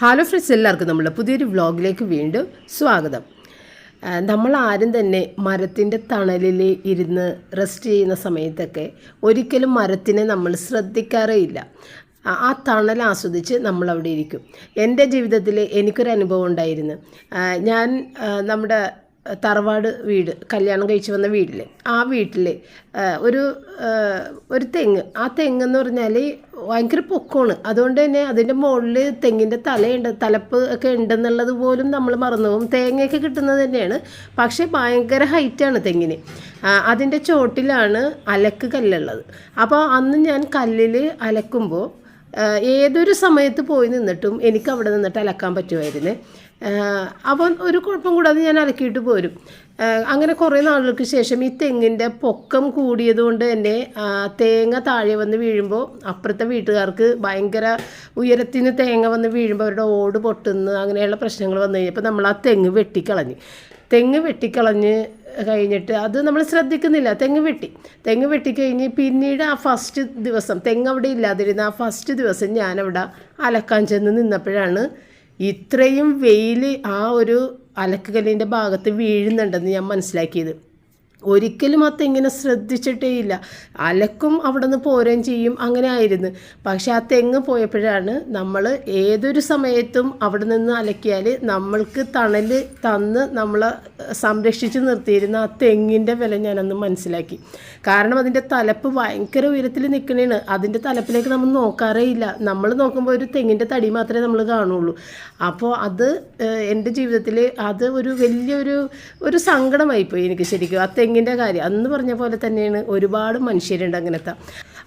Hello friends എല്ലാവർക്കും നമ്മുടെ പുതിയൊരു വ്ളോഗിലേക്ക് വീണ്ടും സ്വാഗതം. നമ്മൾ ആരും തന്നെ മരത്തിന്റെ തണലിൽ ഇരുന്ന് റെസ്റ്റ് ചെയ്യുന്ന സമയത്തൊക്കെ ഒരിക്കലും മരത്തിനെ നമ്മൾ ശ്രദ്ധിക്കാറേ ഇല്ല ആ തണൽ ആസ്വദിച്ച് നമ്മൾ അവിടെ ഇരിക്കും. എന്റെ ജീവിതത്തിൽ എനിക്കൊരു അനുഭവം ഉണ്ടായിരുന്നു ഞാൻ നമ്മുടെ തറവാട് വീട് കല്യാണം കഴിച്ചു വന്ന വീട്ടിൽ ആ വീട്ടിൽ ഒരു ഒരു തെങ്ങ്. ആ തെങ്ങ് എന്ന് പറഞ്ഞാൽ ഭയങ്കര പൊക്കമാണ്. അതുകൊണ്ട് തന്നെ അതിന്റെ മുകളിൽ തെങ്ങിന്റെ തലയുണ്ട് തലപ്പ് ഒക്കെ ഉണ്ടെന്നുള്ളത് പോലും നമ്മൾ മറന്നു പോകും തേങ്ങയൊക്കെ കിട്ടുന്നത് തന്നെയാണ്. പക്ഷേ ഭയങ്കര ഹൈറ്റാണ് തെങ്ങിന്. അതിന്റെ ചോട്ടിലാണ് അലക്ക് കല്ലുള്ളത്. അപ്പോൾ അന്ന് ഞാൻ കല്ലിൽ അലക്കുമ്പോൾ ഏതൊരു സമയത്ത് പോയി നിന്നിട്ടും എനിക്ക് അവിടെ നിന്നിട്ട് അലക്കാൻ പറ്റുമായിരുന്നു. അപ്പം ഒരു കുഴപ്പം കൂടാതെ ഞാൻ അലക്കിയിട്ട് പോരും. അങ്ങനെ കുറേ നാളുകൾക്ക് ശേഷം ഈ തെങ്ങിന്റെ പൊക്കം കൂടിയത് കൊണ്ട് തന്നെ തേങ്ങ താഴെ വന്ന് വീഴുമ്പോൾ അപ്പുറത്തെ വീട്ടുകാർക്ക് ഭയങ്കര ഉയരത്തിന് തേങ്ങ വന്ന് വീഴുമ്പോൾ അവരുടെ ഓട് പൊട്ടുന്നു അങ്ങനെയുള്ള പ്രശ്നങ്ങൾ വന്നു കഴിഞ്ഞപ്പോൾ നമ്മൾ ആ തെങ്ങ് വെട്ടിക്കളഞ്ഞ്. തെങ്ങ് വെട്ടിക്കളഞ്ഞ് കഴിഞ്ഞിട്ട് അത് നമ്മൾ ശ്രദ്ധിക്കുന്നില്ല. തെങ്ങ് വെട്ടി. തെങ്ങ് വെട്ടിക്കഴിഞ്ഞ് പിന്നീട് ആ ഫസ്റ്റ് ദിവസം തെങ്ങ് അവിടെ ഇല്ലാതിരുന്ന ആ ഫസ്റ്റ് ദിവസം ഞാനവിടെ അലക്കാൻ ചെന്ന് നിന്നപ്പോഴാണ് ഇത്രയും വെയിൽ ആ ഒരു അലക്കുകല്ലിന്റെ ഭാഗത്ത് വീഴുന്നുണ്ടെന്ന് ഞാൻ മനസ്സിലാക്കിയത്. ഒരിക്കലും അത് ഇങ്ങനെ ശ്രദ്ധിച്ചിട്ടേ ഇല്ല. അലക്കും അവിടെ നിന്ന് പോരുകയും ചെയ്യും അങ്ങനെ ആയിരുന്നു. പക്ഷെ ആ തെങ്ങ് പോയപ്പോഴാണ് നമ്മൾ ഏതൊരു സമയത്തും അവിടെ നിന്ന് അലക്കിയാൽ നമ്മൾക്ക് തണൽ തന്ന് നമ്മളെ സംരക്ഷിച്ച് നിർത്തിയിരുന്ന ആ തെങ്ങിന്റെ വില ഞാനന്ന് മനസ്സിലാക്കി. കാരണം അതിന്റെ തലപ്പ് ഭയങ്കര ഉയരത്തിൽ നിൽക്കണേണ്. അതിന്റെ തലപ്പിലേക്ക് നമ്മൾ നോക്കാറേ ഇല്ല. നമ്മൾ നോക്കുമ്പോൾ ഒരു തെങ്ങിന്റെ തടി മാത്രമേ നമ്മൾ കാണുള്ളൂ. അപ്പോൾ അത് എന്റെ ജീവിതത്തിൽ അത് ഒരു വലിയൊരു ഒരു സങ്കടമായിപ്പോയി എനിക്ക് ശരിക്കും. ആ തെങ്ങിന്റെ കാര്യം. അന്ന് പറഞ്ഞ പോലെ തന്നെയാണ് ഒരുപാട് മനുഷ്യരുണ്ട് അങ്ങനത്തെ.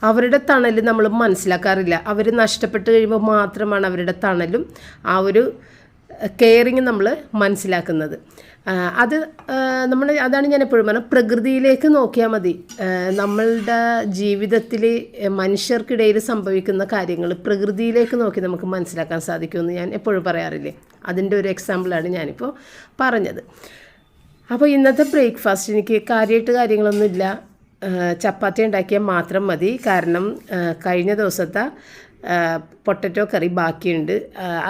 അവരുടെ തണൽ നമ്മൾ മനസ്സിലാക്കാറില്ല. അവർ നഷ്ടപ്പെട്ട് കഴിയുമ്പോൾ മാത്രമാണ് അവരുടെ തണലും ആ ഒരു കെയറിങ് നമ്മൾ മനസ്സിലാക്കുന്നത്. അത് നമ്മൾ അതാണ് ഞാൻ എപ്പോഴും പറഞ്ഞത് പ്രകൃതിയിലേക്ക് നോക്കിയാൽ മതി. നമ്മളുടെ ജീവിതത്തിൽ മനുഷ്യർക്കിടയിൽ സംഭവിക്കുന്ന കാര്യങ്ങൾ പ്രകൃതിയിലേക്ക് നോക്കി നമുക്ക് മനസ്സിലാക്കാൻ സാധിക്കുമെന്ന് ഞാൻ എപ്പോഴും പറയാറില്ലേ? അതിന്റെ ഒരു എക്സാമ്പിളാണ് ഞാനിപ്പോൾ പറഞ്ഞത്. അപ്പോൾ ഇന്നത്തെ ബ്രേക്ക്ഫാസ്റ്റ് എനിക്ക് കാര്യമായിട്ട് കാര്യങ്ങളൊന്നുമില്ല. ചപ്പാത്തി ഉണ്ടാക്കിയാൽ മാത്രം മതി. കാരണം കഴിഞ്ഞ ദിവസത്തെ പൊട്ടറ്റോ കറി ബാക്കിയുണ്ട്.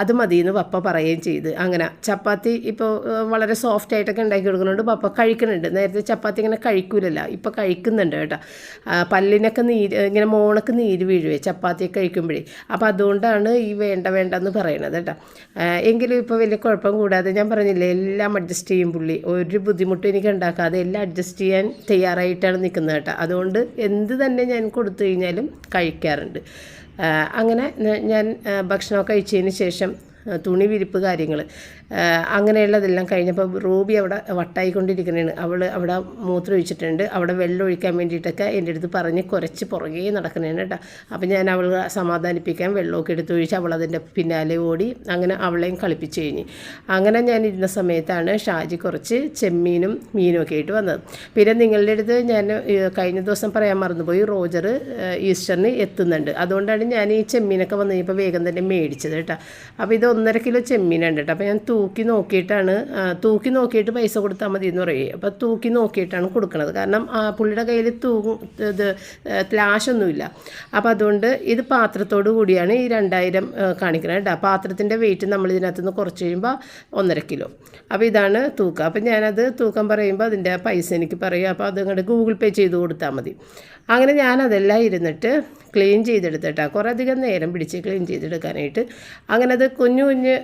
അത് മതി എന്ന് പപ്പ പറയുകയും ചെയ്ത്. അങ്ങനെ ചപ്പാത്തി ഇപ്പോൾ വളരെ സോഫ്റ്റ് ആയിട്ടൊക്കെ ഉണ്ടാക്കി കൊടുക്കുന്നുണ്ട്. പപ്പ കഴിക്കുന്നുണ്ട്. നേരത്തെ ചപ്പാത്തി ഇങ്ങനെ കഴിക്കൂലല്ല. ഇപ്പോൾ കഴിക്കുന്നുണ്ട് കേട്ടോ. പല്ലിനൊക്കെ നീര് ഇങ്ങനെ മോണക്ക് നീര് വീഴുവേ ചപ്പാത്തി കഴിക്കുമ്പോഴേ. അപ്പോൾ അതുകൊണ്ടാണ് ഈ വേണ്ട വേണ്ട എന്ന് പറയണത് കേട്ടോ. എങ്കിലും ഇപ്പോൾ വലിയ കുഴപ്പം കൂടാതെ ഞാൻ പറഞ്ഞില്ലേ എല്ലാം അഡ്ജസ്റ്റ് ചെയ്യും പുള്ളി. ഒരു ബുദ്ധിമുട്ടും എനിക്ക് ഉണ്ടാക്കാതെ എല്ലാം അഡ്ജസ്റ്റ് ചെയ്യാൻ തയ്യാറായിട്ടാണ് നിൽക്കുന്നത് കേട്ടോ. അതുകൊണ്ട് എന്ത് തന്നെ ഞാൻ കൊടുത്തു കഴിഞ്ഞാലും കഴിക്കാറുണ്ട്. അങ്ങനെ ഞാൻ ഭക്ഷണമൊക്കെ കഴിച്ചതിന് ശേഷം തുണി വിരിപ്പ് കാര്യങ്ങൾ അങ്ങനെയുള്ളതെല്ലാം കഴിഞ്ഞപ്പോൾ റൂബി അവിടെ വട്ടായിക്കൊണ്ടിരിക്കുന്നതാണ് അവൾ അവിടെ മൂത്രം ഒഴിച്ചിട്ടുണ്ട്. അവിടെ വെള്ളം ഒഴിക്കാൻ വേണ്ടിയിട്ടൊക്കെ എന്റെ അടുത്ത് പറഞ്ഞ് കുറച്ച് പുറകെ നടക്കുന്നതാണ് കേട്ടോ. അപ്പം ഞാൻ അവൾ സമാധാനിപ്പിക്കാൻ വെള്ളമൊക്കെ എടുത്ത് ഒഴിച്ച് അവൾ അതിന്റെ പിന്നാലെ ഓടി അങ്ങനെ അവളെയും കളിപ്പിച്ച് കഴിഞ്ഞ്. അങ്ങനെ ഞാൻ ഇരുന്ന സമയത്താണ് ഷാജി കുറച്ച് ചെമ്മീനും മീനും ഒക്കെ ആയിട്ട് വന്നത്. പിന്നെ നിങ്ങളുടെ അടുത്ത് ഞാൻ കഴിഞ്ഞ ദിവസം പറയാൻ മറന്നുപോയി റോജർ ഈസ്റ്ററിന് എത്തുന്നുണ്ട്. അതുകൊണ്ടാണ് ഞാൻ ഈ ചെമ്മീനൊക്കെ വന്നു കഴിഞ്ഞപ്പോൾ വേഗം തന്നെ മേടിച്ചത് കേട്ടോ. അപ്പോൾ ഇത് ഒന്നര കിലോ ചെമ്മീനുണ്ട് കേട്ടോ. അപ്പോൾ ഞാൻ തൂക്കി നോക്കിയിട്ടാണ് തൂക്കി നോക്കിയിട്ട് പൈസ കൊടുത്താൽ മതി എന്ന് പറയും. അപ്പോൾ തൂക്കി നോക്കിയിട്ടാണ് കൊടുക്കുന്നത് കാരണം പുള്ളിയുടെ കയ്യിൽ തൂ ഇത് ത്ലാഷൊന്നുമില്ല അപ്പോൾ അതുകൊണ്ട് ഇത് പാത്രത്തോടു കൂടിയാണ് ഈ രണ്ടായിരം കാണിക്കുന്നത് കേട്ടോ. പാത്രത്തിന്റെ വെയിറ്റ് നമ്മൾ ഇതിനകത്ത് നിന്ന് കുറച്ച് കഴിയുമ്പോൾ ഒന്നര കിലോ. അപ്പോൾ ഇതാണ് തൂക്കം. അപ്പോൾ ഞാനത് തൂക്കം പറയുമ്പോൾ അതിന്റെ പൈസ എനിക്ക് പറയും. അപ്പോൾ അത് ഇങ്ങോട്ട് ഗൂഗിൾ പേ ചെയ്ത് കൊടുത്താൽ മതി. അങ്ങനെ ഞാനതെല്ലാം ഇരുന്നിട്ട് ക്ലീൻ ചെയ്തെടുത്തിട്ടാണ് കുറേ അധികം നേരം പിടിച്ച് ക്ലീൻ ചെയ്തെടുക്കാനായിട്ട്. അങ്ങനെ അത് കുഞ്ഞു കുഞ്ഞ്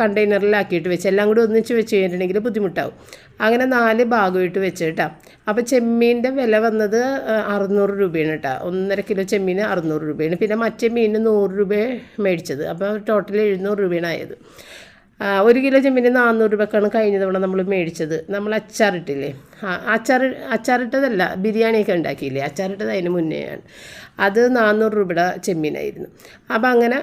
കണ്ടെയ്നറിലാക്കിയിട്ട് വെച്ച് എല്ലാം കൂടി ഒന്നിച്ച് വെച്ച് കഴിഞ്ഞിട്ടുണ്ടെങ്കിൽ ബുദ്ധിമുട്ടാവും. അങ്ങനെ നാല് ഭാഗമായിട്ട് വെച്ച് കേട്ടോ അപ്പോൾ ചെമ്മീന്റെ വില വന്നത് അറുന്നൂറ് രൂപയാണ് കേട്ടോ ഒന്നര കിലോ ചെമ്മീൻ അറുന്നൂറ് രൂപയാണ്. പിന്നെ മറ്റേ മീനിന് നൂറ് രൂപ മേടിച്ചത്. അപ്പോൾ ടോട്ടൽ എഴുന്നൂറ് രൂപയാണ് ആയത്. ഒരു കിലോ ചെമ്മീൻ നാനൂറ് രൂപക്കാണ് കഴിഞ്ഞ തവണ നമ്മൾ മേടിച്ചത്. നമ്മൾ അച്ചാറിട്ടില്ലേ? അച്ചാർ അച്ചാറിട്ടതല്ല ബിരിയാണിയൊക്കെ ഉണ്ടാക്കിയില്ലേ? അച്ചാറിട്ടത് അതിന് മുന്നെയാണ് അത് നാനൂറ് രൂപയുടെ ചെമ്മീനായിരുന്നു. അപ്പോൾ അങ്ങനെ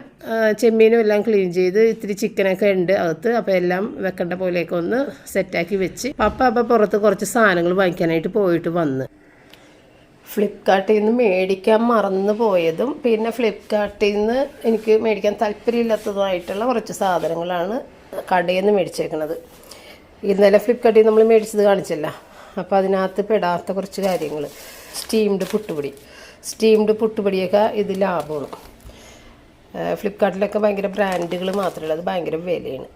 ചെമ്മീനും എല്ലാം ക്ലീൻ ചെയ്ത് ഇത്തിരി ചിക്കനൊക്കെ ഉണ്ട് അകത്ത്. അപ്പോൾ എല്ലാം വെക്കേണ്ട പോലെയൊക്കെ ഒന്ന് സെറ്റാക്കി വെച്ച് പപ്പ അപ്പോൾ പുറത്ത് കുറച്ച് സാധനങ്ങൾ വാങ്ങിക്കാനായിട്ട് പോയിട്ട് വന്ന്. ഫ്ലിപ്കാർട്ടിൽ നിന്ന് മേടിക്കാൻ മറന്നു പോയതും പിന്നെ ഫ്ലിപ്കാർട്ടിൽ നിന്ന് എനിക്ക് മേടിക്കാൻ താല്പര്യമില്ലാത്തതുമായിട്ടുള്ള കുറച്ച് സാധനങ്ങളാണ് കടയിൽ നിന്ന് മേടിച്ചേക്കണത്. ഇന്നലെ ഫ്ലിപ്കാർട്ടിൽ നമ്മൾ മേടിച്ചത് കാണിച്ചല്ല. അപ്പോൾ അതിനകത്ത് പെടാത്ത കുറച്ച് കാര്യങ്ങൾ സ്റ്റീംഡ് പുട്ടുപൊടി. സ്റ്റീംഡ് പുട്ടുപൊടിയൊക്കെ ഇത് ലാഭമാണ്. ഫ്ലിപ്കാർട്ടിലൊക്കെ ഭയങ്കര ബ്രാൻഡുകൾ മാത്രമല്ല അത് ഭയങ്കര വിലയാണ്.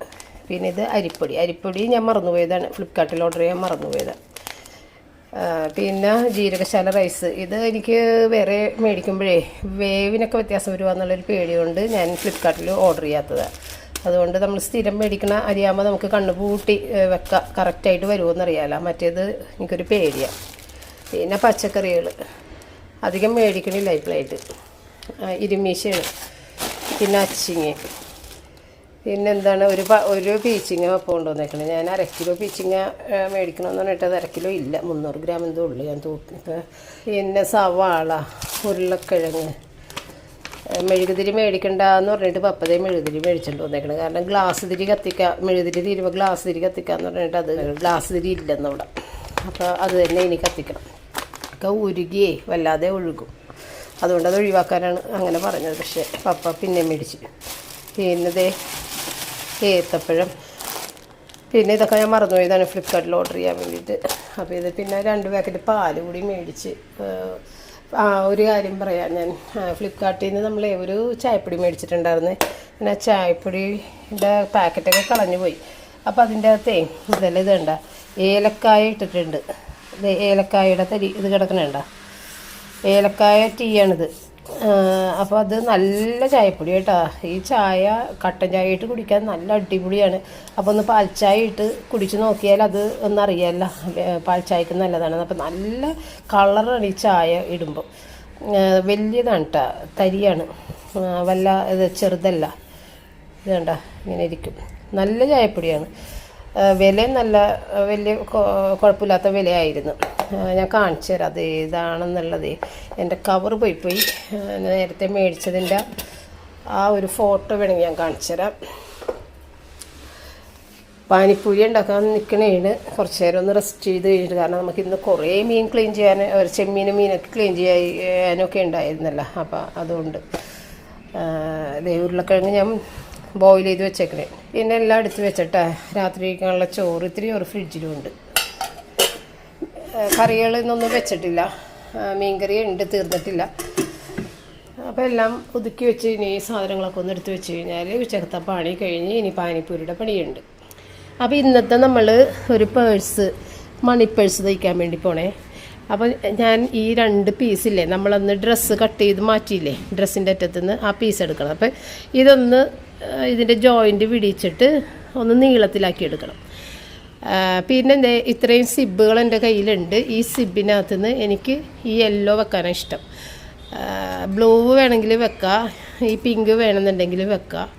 പിന്നെ ഇത് അരിപ്പൊടി. അരിപ്പൊടി ഞാൻ മറന്നുപോയതാണ്. ഫ്ലിപ്കാർട്ടിൽ ഓർഡർ ചെയ്യാൻ മറന്നുപോയതാണ് പിന്നെ ജീരകശാല റൈസ്. ഇത് എനിക്ക് വേറെ മേടിക്കുമ്പോഴേ വേവിനൊക്കെ വ്യത്യാസം വരുവാന്നുള്ളൊരു പേടി കൊണ്ട് ഞാൻ ഫ്ലിപ്കാർട്ടിൽ ഓർഡർ ചെയ്യാത്തതാണ് അതുകൊണ്ട് നമ്മൾ സ്ഥിരം മേടിക്കണ അരിയാകുമ്പോൾ നമുക്ക് കണ്ണു പൂട്ടി വെക്കുക വെക്കാം. കറക്റ്റായിട്ട് വരുമോയെന്നറിയാമല്ലോ മറ്റേത് എനിക്കൊരു പേടിയാണ് പിന്നെ പച്ചക്കറികൾ അധികം മേടിക്കണില്ല ഇപ്പോഴായിട്ട് ഇരുമീശയാണ്. പിന്നെ അച്ചിങ്ങ. പിന്നെ എന്താണ്? ഒരു ഒരു പീച്ചിങ്ങ വെപ്പം കൊണ്ടുവന്നേക്കണേ. ഞാൻ അര കിലോ പീച്ചിങ്ങ മേടിക്കണമെന്ന് പറഞ്ഞിട്ട് അത് അര കിലോ ഇല്ല. മുന്നൂറ് ഗ്രാം എന്തോ ഉള്ളു ഞാൻ തൂക്കി പിന്നെ സവാള ഉരുളക്കിഴങ്ങ് മെഴുകുതിരി മേടിക്കണ്ട എന്ന് പറഞ്ഞിട്ട് പപ്പതേ മെഴുകുതിരി മേടിച്ചിട്ട് വന്നേക്കണം. കാരണം ഗ്ലാസ് തിരി കത്തിക്കാം മെഴുകുതിരി തീരുമ്പോൾ ഗ്ലാസ് തിരി കത്തിക്കാന്ന് പറഞ്ഞിട്ട് അത് ഗ്ലാസ് തിരി ഇല്ലെന്ന് ഇവിടെ. അപ്പോൾ അത് തന്നെ ഇനി കത്തിക്കണം. ഒക്കെ ഉരുകിയേ വല്ലാതെ ഒഴുകും. അതുകൊണ്ട് അത് ഒഴിവാക്കാനാണ് അങ്ങനെ പറഞ്ഞത്. പക്ഷേ പപ്പ പിന്നെ മേടിച്ച്. പിന്നതേ ഏത്തപ്പഴം. പിന്നെ ഇതൊക്കെ ഞാൻ മറന്നുപോയതാണ്. ഫ്ലിപ്കാർട്ടിൽ ഓർഡർ ചെയ്യാൻ വേണ്ടിയിട്ട്. അപ്പോൾ ഇത് പിന്നെ രണ്ട് പാക്കറ്റ് പാൽ കൂടി മേടിച്ച് ആ ഒരു കാര്യം പറയാം. ഞാൻ ഫ്ലിപ്കാർട്ടിൽ നിന്ന് നമ്മൾ ഒരു ചായപ്പൊടി മേടിച്ചിട്ടുണ്ടായിരുന്നു. പിന്നെ ചായപ്പൊടിയുടെ പാക്കറ്റൊക്കെ കളഞ്ഞു പോയി. അപ്പോൾ അതിന്റെ അകത്തേ ഇതെല്ലാം ഇതുണ്ട ഏലക്കായ ഇട്ടിട്ടുണ്ട്. ഏലക്കായയുടെ തരി ഇത് കിടക്കണുണ്ട ഏലക്കായ ടീ ടീയാണിത്. അപ്പോൾ അത് നല്ല ചായപ്പൊടി കേട്ടോ. ഈ ചായ കട്ടൻ ചായ ഇട്ട് കുടിക്കാൻ നല്ല അടിപൊളിയാണ്. അപ്പോൾ ഒന്ന് പാൽച്ചായ ഇട്ട് കുടിച്ച് നോക്കിയാൽ അത് ഒന്നറിയാമല്ല പാൽച്ചായക്ക് നല്ലതാണ്. അപ്പോൾ നല്ല കളറാണ് ഈ ചായ ഇടുമ്പോൾ വലിയതാണ് കേട്ടോ തരിയാണ്. വല്ല ഇത് ചെറുതല്ല. ഇത് കണ്ട ഇങ്ങനെ ഇരിക്കും. നല്ല ചായപ്പൊടിയാണ്. വിലയും നല്ല വലിയ കുഴപ്പമില്ലാത്ത വിലയായിരുന്നു. ഞാൻ കാണിച്ചു തരാം. അത് ഏതാണെന്നുള്ളത്. എന്റെ കവർ പോയി പോയി. നേരത്തെ മേടിച്ചതിന്റെ ആ ഒരു ഫോട്ടോ വേണമെങ്കിൽ ഞാൻ കാണിച്ചു തരാം. പാനിപ്പൂരി ഉണ്ടാക്കാൻ നിൽക്കണേണ്. കുറച്ച് നേരം ഒന്ന് റെസ്റ്റ് ചെയ്ത് കഴിഞ്ഞിട്ട് കാരണം നമുക്ക് ഇന്ന് കുറേ മീൻ ക്ലീൻ ചെയ്യാൻ ഒരു ചെമ്മീൻ മീനൊക്കെ ക്ലീൻ ചെയ്യാനൊക്കെ ഉണ്ടായിരുന്നല്ലോ. അപ്പോൾ അതുകൊണ്ട് ദേ ഉരുളക്കിഴങ്ങ് ഞാൻ ബോയിൽ ചെയ്ത് വെച്ചേക്കണേ. പിന്നെ എല്ലാം എടുത്ത് വെച്ചിട്ട് രാത്രി കഴിക്കാനുള്ള ചോറ് ഇത്തിരി ഒരു ഫ്രിഡ്ജിലുമുണ്ട് കറികൾ ഇന്നൊന്നും വെച്ചിട്ടില്ല. മീൻകറി ഉണ്ട് തീർന്നിട്ടില്ല. അപ്പോൾ എല്ലാം ഒതുക്കി വെച്ച് ഇനി സാധനങ്ങളൊക്കെ ഒന്ന് എടുത്ത് വെച്ച് കഴിഞ്ഞാൽ ഉച്ചക്കത്തെ പണി കഴിഞ്ഞ് ഇനി പാനിപ്പൂരിയുടെ പണിയുണ്ട്. അപ്പോൾ ഇന്നത്തെ നമ്മൾ ഒരു പേഴ്സ് മണി പേഴ്സ് തയ്ക്കാൻ വേണ്ടി പോണേ. അപ്പോൾ ഞാൻ ഈ രണ്ട് പീസില്ലേ നമ്മളന്ന് ഡ്രസ്സ് കട്ട് ചെയ്ത് മാറ്റിയില്ലേ ഡ്രസ്സിന്റെ അറ്റത്ത് നിന്ന് ആ പീസ് എടുക്കണം. അപ്പോൾ ഇതൊന്ന് ഇതിന്റെ ജോയിന്റ് പിടിച്ചിട്ട് ഒന്ന് നീളത്തിലാക്കി എടുക്കണം. പിന്നെ എന്തേ ഇത്രയും സിബുകൾ എന്റെ കയ്യിലുണ്ട്. ഈ സിബിനകത്ത് നിന്ന് എനിക്ക് ഈ യെല്ലോ വെക്കാനാണ് ഇഷ്ടം. ബ്ലൂ വേണമെങ്കിൽ വെക്കാം ഈ പിങ്ക് വേണമെന്നുണ്ടെങ്കിൽ വെക്കാം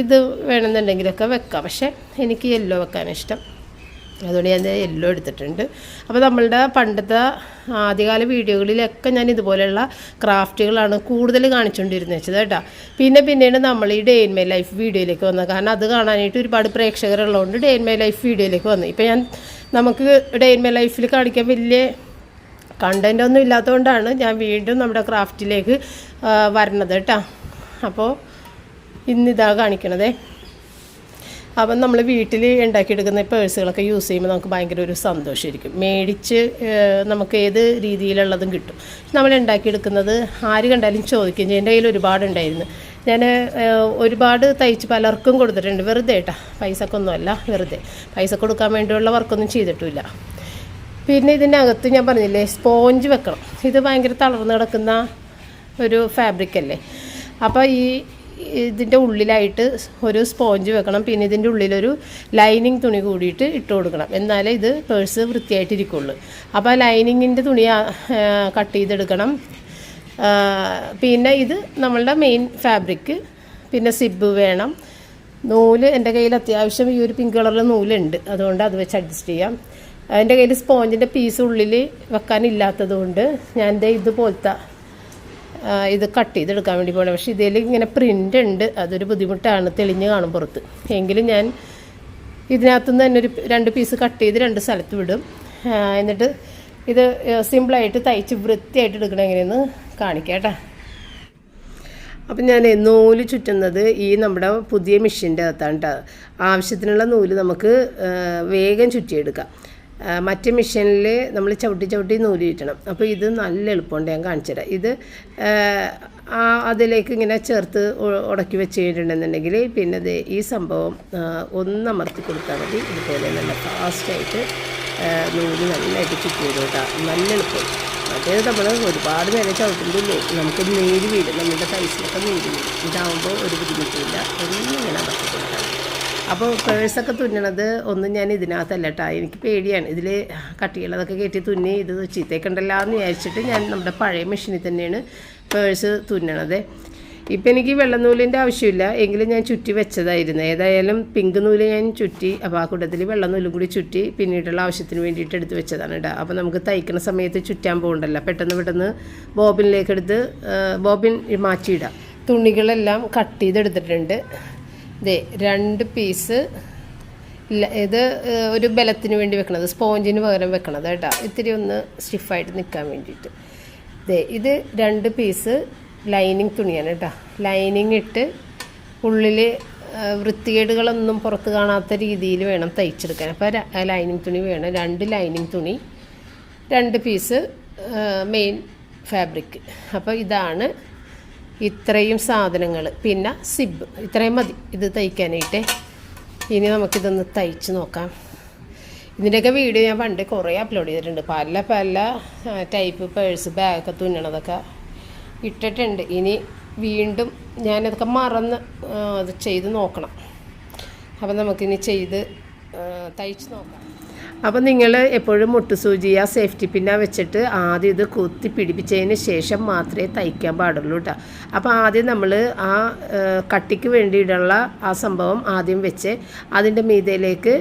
ഇത് വേണമെന്നുണ്ടെങ്കിലൊക്കെ വെക്കാം. പക്ഷേ എനിക്ക് യെല്ലോ വെക്കാനാണ് ഇഷ്ടം. അതുകൊണ്ട് ഞാൻ യെല്ലോ എടുത്തിട്ടുണ്ട്. അപ്പോൾ നമ്മളുടെ പണ്ടത്തെ ആദ്യകാല വീഡിയോകളിലൊക്കെ ഞാൻ ഇതുപോലെയുള്ള ക്രാഫ്റ്റുകളാണ് കൂടുതൽ കാണിച്ചുകൊണ്ടിരുന്നത് വെച്ചത് കേട്ടോ. പിന്നെ പിന്നീട് നമ്മൾ ഈ ഡേ ഇൻ മൈ ലൈഫ് വീഡിയോയിലേക്ക് വന്നത്. കാരണം അത് കാണാനായിട്ട് ഒരുപാട് പ്രേക്ഷകരുള്ളതുകൊണ്ട് ഡേ ഇൻ മൈ ലൈഫ് വീഡിയോയിലേക്ക് വന്നു. ഇപ്പോൾ ഞാൻ നമുക്ക് ഡേ ഇൻ മൈ ലൈഫിൽ കാണിക്കാൻ വലിയ കണ്ടന്റ് ഒന്നും ഇല്ലാത്തതുകൊണ്ടാണ് ഞാൻ വീണ്ടും നമ്മുടെ ക്രാഫ്റ്റിലേക്ക് വരണത് കേട്ടോ. അപ്പോൾ ഇന്നിതാ കാണിക്കണതേ. അപ്പം നമ്മൾ വീട്ടിൽ ഉണ്ടാക്കിയെടുക്കുന്ന പേഴ്സുകളൊക്കെ യൂസ് ചെയ്യുമ്പോൾ നമുക്ക് ഭയങ്കര ഒരു സന്തോഷമായിരിക്കും. മേടിച്ച് നമുക്ക് ഏത് രീതിയിലുള്ളതും കിട്ടും. നമ്മൾ ഉണ്ടാക്കിയെടുക്കുന്നത് ആര് കണ്ടാലും ചോദിക്കും. എന്റെ കയ്യിൽ ഒരുപാടുണ്ടായിരുന്നു ഞാൻ ഒരുപാട് തയ്ച്ച് പലർക്കും കൊടുത്തിട്ടുണ്ട്. വെറുതെ കേട്ടോ. പൈസക്കൊന്നുമല്ല വെറുതെ. പൈസ കൊടുക്കാൻ വേണ്ടിയുള്ള വർക്കൊന്നും ചെയ്തിട്ടില്ല പിന്നെ ഇതിന്റെ അകത്ത് ഞാൻ പറഞ്ഞില്ലേ സ്പോഞ്ച് വെക്കണം. ഇത് ഭയങ്കര തളർന്ന് കിടക്കുന്ന ഒരു ഫാബ്രിക് അല്ലേ അപ്പോൾ ഈ ഇതിന്റെ ഉള്ളിലായിട്ട് ഒരു സ്പോഞ്ച് വെക്കണം. പിന്നെ ഇതിന്റെ ഉള്ളിലൊരു ലൈനിങ് തുണി കൂടിയിട്ട് ഇട്ട് കൊടുക്കണം. എന്നാലേ ഇത് പേഴ്സ് വൃത്തിയായിട്ടിരിക്കുള്ളൂ. അപ്പോൾ ആ ലൈനിങ്ങിന്റെ തുണി കട്ട് ചെയ്തെടുക്കണം. പിന്നെ ഇത് നമ്മളുടെ മെയിൻ ഫാബ്രിക്ക് പിന്നെ സിബ് വേണം. നൂൽ എന്റെ കയ്യിൽ അത്യാവശ്യം ഈ ഒരു പിങ്ക് കളറിൽ നൂലുണ്ട്. അതുകൊണ്ട് അത് വെച്ച് അഡ്ജസ്റ്റ് ചെയ്യാം. എന്റെ കയ്യിൽ സ്പോഞ്ചിന്റെ പീസ് ഉള്ളിൽ വെക്കാനില്ലാത്തത് കൊണ്ട് ഞാൻ ഇതുപോലത്തെ ഇത് കട്ട് ചെയ്തെടുക്കാൻ വേണ്ടി പോകണം പക്ഷേ ഇതിൽ ഇങ്ങനെ പ്രിന്റ് ഉണ്ട്. അതൊരു ബുദ്ധിമുട്ടാണ് തെളിഞ്ഞ് കാണും പുറത്ത്. എങ്കിലും ഞാൻ ഇതിനകത്തുനിന്ന് തന്നെ ഒരു രണ്ട് പീസ് കട്ട് ചെയ്ത് രണ്ട് സ്ഥലത്ത് വിടും. എന്നിട്ട് ഇത് സിമ്പിളായിട്ട് തയ്ച്ച് വൃത്തിയായിട്ട് എടുക്കണം എങ്ങനെയെന്ന് കാണിക്കാം അപ്പം ഞാൻ നൂൽ ചുറ്റുന്നത് ഈ നമ്മുടെ പുതിയ മെഷീന്റെ അകത്താണ് കേട്ടോ ആവശ്യത്തിനുള്ള നൂൽ നമുക്ക് വേഗം ചുറ്റിയെടുക്കാം. മറ്റേ മെഷീനിൽ നമ്മൾ ചവിട്ടി ചവിട്ടി നൂൽ അപ്പോൾ ഇത് നല്ല എളുപ്പമുണ്ട് ഞാൻ കാണിച്ചു തരാം. ഇത് ആ, അതിലേക്ക് ഇങ്ങനെ ചേർത്ത് ഉടക്കി വെച്ച് കഴിഞ്ഞിട്ടുണ്ടെന്നുണ്ടെങ്കിൽ പിന്നെ ദേ ഈ സംഭവം ഒന്ന് അമർത്തി കൊടുത്താൽ മതി. ഇതുപോലെ നല്ല ഫാസ്റ്റായിട്ട് നൂൽ നല്ലതായിട്ട് ചുറ്റി വരും കേട്ടോ. നല്ല എളുപ്പം. മറ്റേത് നമ്മൾ ഒരുപാട് നേരം ചവിട്ടുമ്പോഴേ നമുക്ക് നീര് വീഴും. നമ്മുടെ കൈസിലൊക്കെ നീര് വീഴും. ഇതാവുമ്പോൾ ഒരു ബുദ്ധിമുട്ടില്ല കൊടുത്താൽ മതി അപ്പോൾ പേഴ്സൊക്കെ തുന്നണത് ഒന്നും ഞാൻ ഇതിനകത്തല്ല കേട്ടോ എനിക്ക് പേടിയാണ്. ഇതിൽ കട്ടികളതൊക്കെ കയറ്റി തുന്നി ഇത് ചീത്തേക്കുണ്ടല്ലോ എന്ന് വിചാരിച്ചിട്ട് ഞാൻ നമ്മുടെ പഴയ മെഷീനിൽ തന്നെയാണ് പേഴ്സ് തുന്നണത്. ഇപ്പം എനിക്ക് വെള്ളനൂലിന്റെ ആവശ്യമില്ല. എങ്കിലും ഞാൻ ചുറ്റി വെച്ചതായിരുന്നു. ഏതായാലും പിങ്ക് നൂൽ ഞാൻ ചുറ്റി അപ്പോൾ ആ കൂട്ടത്തിൽ വെള്ളനൂലും കൂടി ചുറ്റി പിന്നീടുള്ള ആവശ്യത്തിന് വേണ്ടിയിട്ട് എടുത്ത് വെച്ചതാണ് കേട്ടോ അപ്പോൾ നമുക്ക് തയ്ക്കുന്ന സമയത്ത് ചുറ്റാൻ പോകണ്ടല്ലോ. പെട്ടെന്ന് പെട്ടെന്ന് ബോബിനിലേക്ക് എടുത്ത് ബോബിൻ മാറ്റിയിടാം. തുണികളെല്ലാം കട്ട് ചെയ്തെടുത്തിട്ടുണ്ട്. ദേ രണ്ട് പീസ് ഇല്ല ഇത് ഒരു ബലത്തിന് വേണ്ടി വെക്കണത് സ്പോഞ്ചിന് പകരം വെക്കണത് കേട്ടോ. ഇത്തിരി ഒന്ന് സ്റ്റിഫായിട്ട് നിൽക്കാൻ വേണ്ടിയിട്ട്. ദേ ഇത് രണ്ട് പീസ് ലൈനിങ് തുണിയാണ് കേട്ടോ. ലൈനിങ് ഇട്ട് ഉള്ളിൽ വൃത്തികേടുകളൊന്നും പുറത്ത് കാണാത്ത രീതിയിൽ വേണം തയ്ച്ചെടുക്കാൻ. അപ്പോൾ ലൈനിങ് തുണി വേണം. രണ്ട് ലൈനിങ് തുണി രണ്ട് പീസ് മെയിൻ ഫാബ്രിക്. അപ്പോൾ ഇതാണ് ഇത്രയും സാധനങ്ങൾ പിന്നെ സിബ്. ഇത്രയും മതി. ഇത് തയ്ക്കാനായിട്ട്. ഇനി നമുക്കിതൊന്ന് തയ്ച്ച് നോക്കാം. ഇതിന്റെയൊക്കെ വീഡിയോ ഞാൻ പണ്ട് കുറേ അപ്ലോഡ് ചെയ്തിട്ടുണ്ട്. പല പല ടൈപ്പ് പേഴ്സ് ബാഗൊക്കെ തുന്നണതൊക്കെ ഇട്ടിട്ടുണ്ട്. ഇനി വീണ്ടും ഞാനതൊക്കെ മറന്ന് അത് ചെയ്ത് നോക്കണം. അപ്പം നമുക്കിനി ചെയ്ത് തയ്ച്ച് നോക്കാം. അപ്പം നിങ്ങൾ എപ്പോഴും മുട്ടുസൂചിയ സേഫ്റ്റി പിന്ന വെച്ചിട്ട് ആദ്യം ഇത് കുത്തി പിടിപ്പിച്ചതിന് ശേഷം മാത്രമേ തയ്ക്കാൻ പാടുള്ളൂ കേട്ടോ അപ്പോൾ ആദ്യം നമ്മൾ ആ കട്ടിക്ക് വേണ്ടിയിട്ടുള്ള ആ സംഭവം ആദ്യം വെച്ച് അതിന്റെ മീതയിലേക്ക്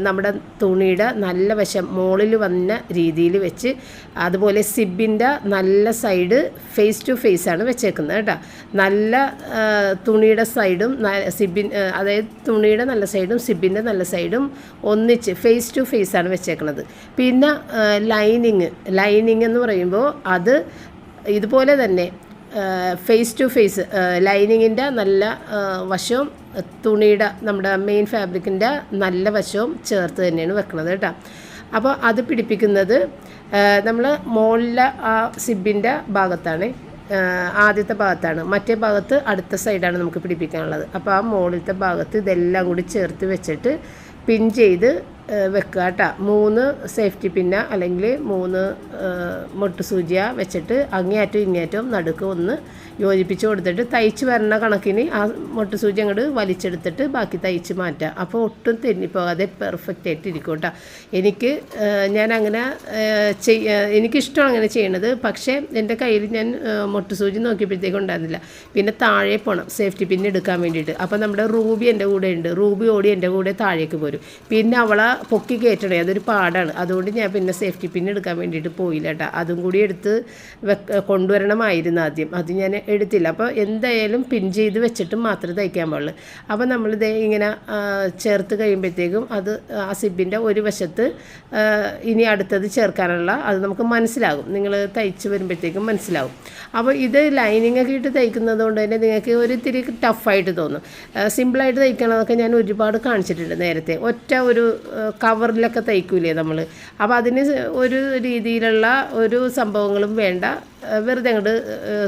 നമ്മുടെ തുണിയുടെ നല്ല വശം മുകളിൽ വന്ന രീതിയിൽ വെച്ച് അതുപോലെ സിബിന്റെ നല്ല സൈഡ് ഫേസ് ടു ഫേസ് ആണ് വെച്ചേക്കുന്നത് കേട്ടോ നല്ല തുണിയുടെ സൈഡും സിബിൻ അതായത് തുണിയുടെ നല്ല സൈഡും സിബിന്റെ നല്ല സൈഡും ഒന്നിച്ച് ഫേസ് ടു ഫേസ് ആണ് വെച്ചേക്കുന്നത് പിന്നെ ലൈനിങ് ലൈനിങ് എന്ന് പറയുമ്പോൾ അത് ഇതുപോലെ തന്നെ ഫേസ് ടു ഫേസ് ലൈനിങ്ങിന്റെ നല്ല വശവും തുണിയുടെ നമ്മുടെ മെയിൻ ഫാബ്രിക്കിന്റെ നല്ല വശവും ചേർത്ത് തന്നെയാണ് വെക്കുന്നത് കേട്ടോ. അപ്പോൾ അത് പിടിപ്പിക്കുന്നത് നമ്മൾ മുകളിലെ ആ സിബിന്റെ ഭാഗത്താണ് ആദ്യത്തെ ഭാഗത്താണ്. മറ്റേ ഭാഗത്ത് അടുത്ത സൈഡാണ് നമുക്ക് പിടിപ്പിക്കാനുള്ളത്. അപ്പോൾ ആ മുകളിലത്തെ ഭാഗത്ത് ഇതെല്ലാം കൂടി ചേർത്ത് വെച്ചിട്ട് പിൻ ചെയ്ത് വെക്കുക കേട്ടോ മൂന്ന് സേഫ്റ്റി പിന്ന അല്ലെങ്കിൽ മൂന്ന് ആ, മൊട്ട് സൂചിയ വെച്ചിട്ട് അങ്ങേയറ്റവും ഇങ്ങേറ്റവും നടുക്ക് ഒന്ന് യോജിപ്പിച്ച് കൊടുത്തിട്ട് തയ്ച്ച് വരണ കണക്കിന് ആ മൊട്ട് സൂചി അങ്ങോട്ട് വലിച്ചെടുത്തിട്ട് ബാക്കി തയ്ച്ച് മാറ്റുക അപ്പോൾ ഒട്ടും തെന്നിപ്പോകാതെ പെർഫെക്റ്റ് ആയിട്ട് ഇരിക്കും കേട്ടോ എനിക്ക് ഞാൻ അങ്ങനെ ആ, ചെയ് എനിക്കിഷ്ടമാണ് അങ്ങനെ ചെയ്യണത്. പക്ഷേ എന്റെ കയ്യിൽ ഞാൻ ആ, മൊട്ട് സൂചി നോക്കിയപ്പോഴത്തേക്കും ഉണ്ടായിരുന്നില്ല. പിന്നെ താഴെ പോകണം സേഫ്റ്റി പിൻ എടുക്കാൻ വേണ്ടിയിട്ട്. അപ്പോൾ നമ്മുടെ റൂബി എന്റെ കൂടെ ഉണ്ട് റൂബി ഓടി എന്റെ കൂടെ താഴേക്ക് പോരും. പിന്നെ അവളെ പൊക്കി കയറ്റണേ അതൊരു പാടാണ്. അതുകൊണ്ട് ഞാൻ പിന്നെ സേഫ്റ്റി പിൻ എടുക്കാൻ വേണ്ടിയിട്ട് പോയില്ല കേട്ടോ അതും കൂടി എടുത്ത് കൊണ്ടുവരണമായിരുന്നു ആദ്യം. അത് ഞാൻ എടുത്തില്ല. അപ്പോൾ എന്തായാലും പിൻ ചെയ്ത് വെച്ചിട്ട് മാത്രമേ തയ്ക്കാൻ പാടുള്ളൂ. അപ്പോൾ നമ്മളിത് ഇങ്ങനെ ചേർത്ത് കഴിയുമ്പോഴത്തേക്കും അത് ആ സിബിന്റെ ഒരു വശത്ത് ഇനി അടുത്തത് ചേർക്കാനുള്ള അത് നമുക്ക് മനസ്സിലാകും. നിങ്ങൾ തയ്ച്ച് വരുമ്പോഴത്തേക്കും മനസ്സിലാകും. അപ്പോൾ ഇത് ലൈനിങ് ഒക്കെ ഇട്ട് തയ്ക്കുന്നത് കൊണ്ട് തന്നെ നിങ്ങൾക്ക് ഒരു ഇത്തിരി ടഫായിട്ട് തോന്നും. സിമ്പിളായിട്ട് തയ്ക്കണതൊക്കെ ഞാൻ ഒരുപാട് കാണിച്ചിട്ടുണ്ട് നേരത്തെ. ഒറ്റ ഒരു കവറിലൊക്കെ തയ്ക്കൂലേ നമ്മൾ അപ്പോൾ അതിന് ഒരു രീതിയിലുള്ള ഒരു സംഭവങ്ങളും വേണ്ട. വെറുതെ അങ്ങോട്ട്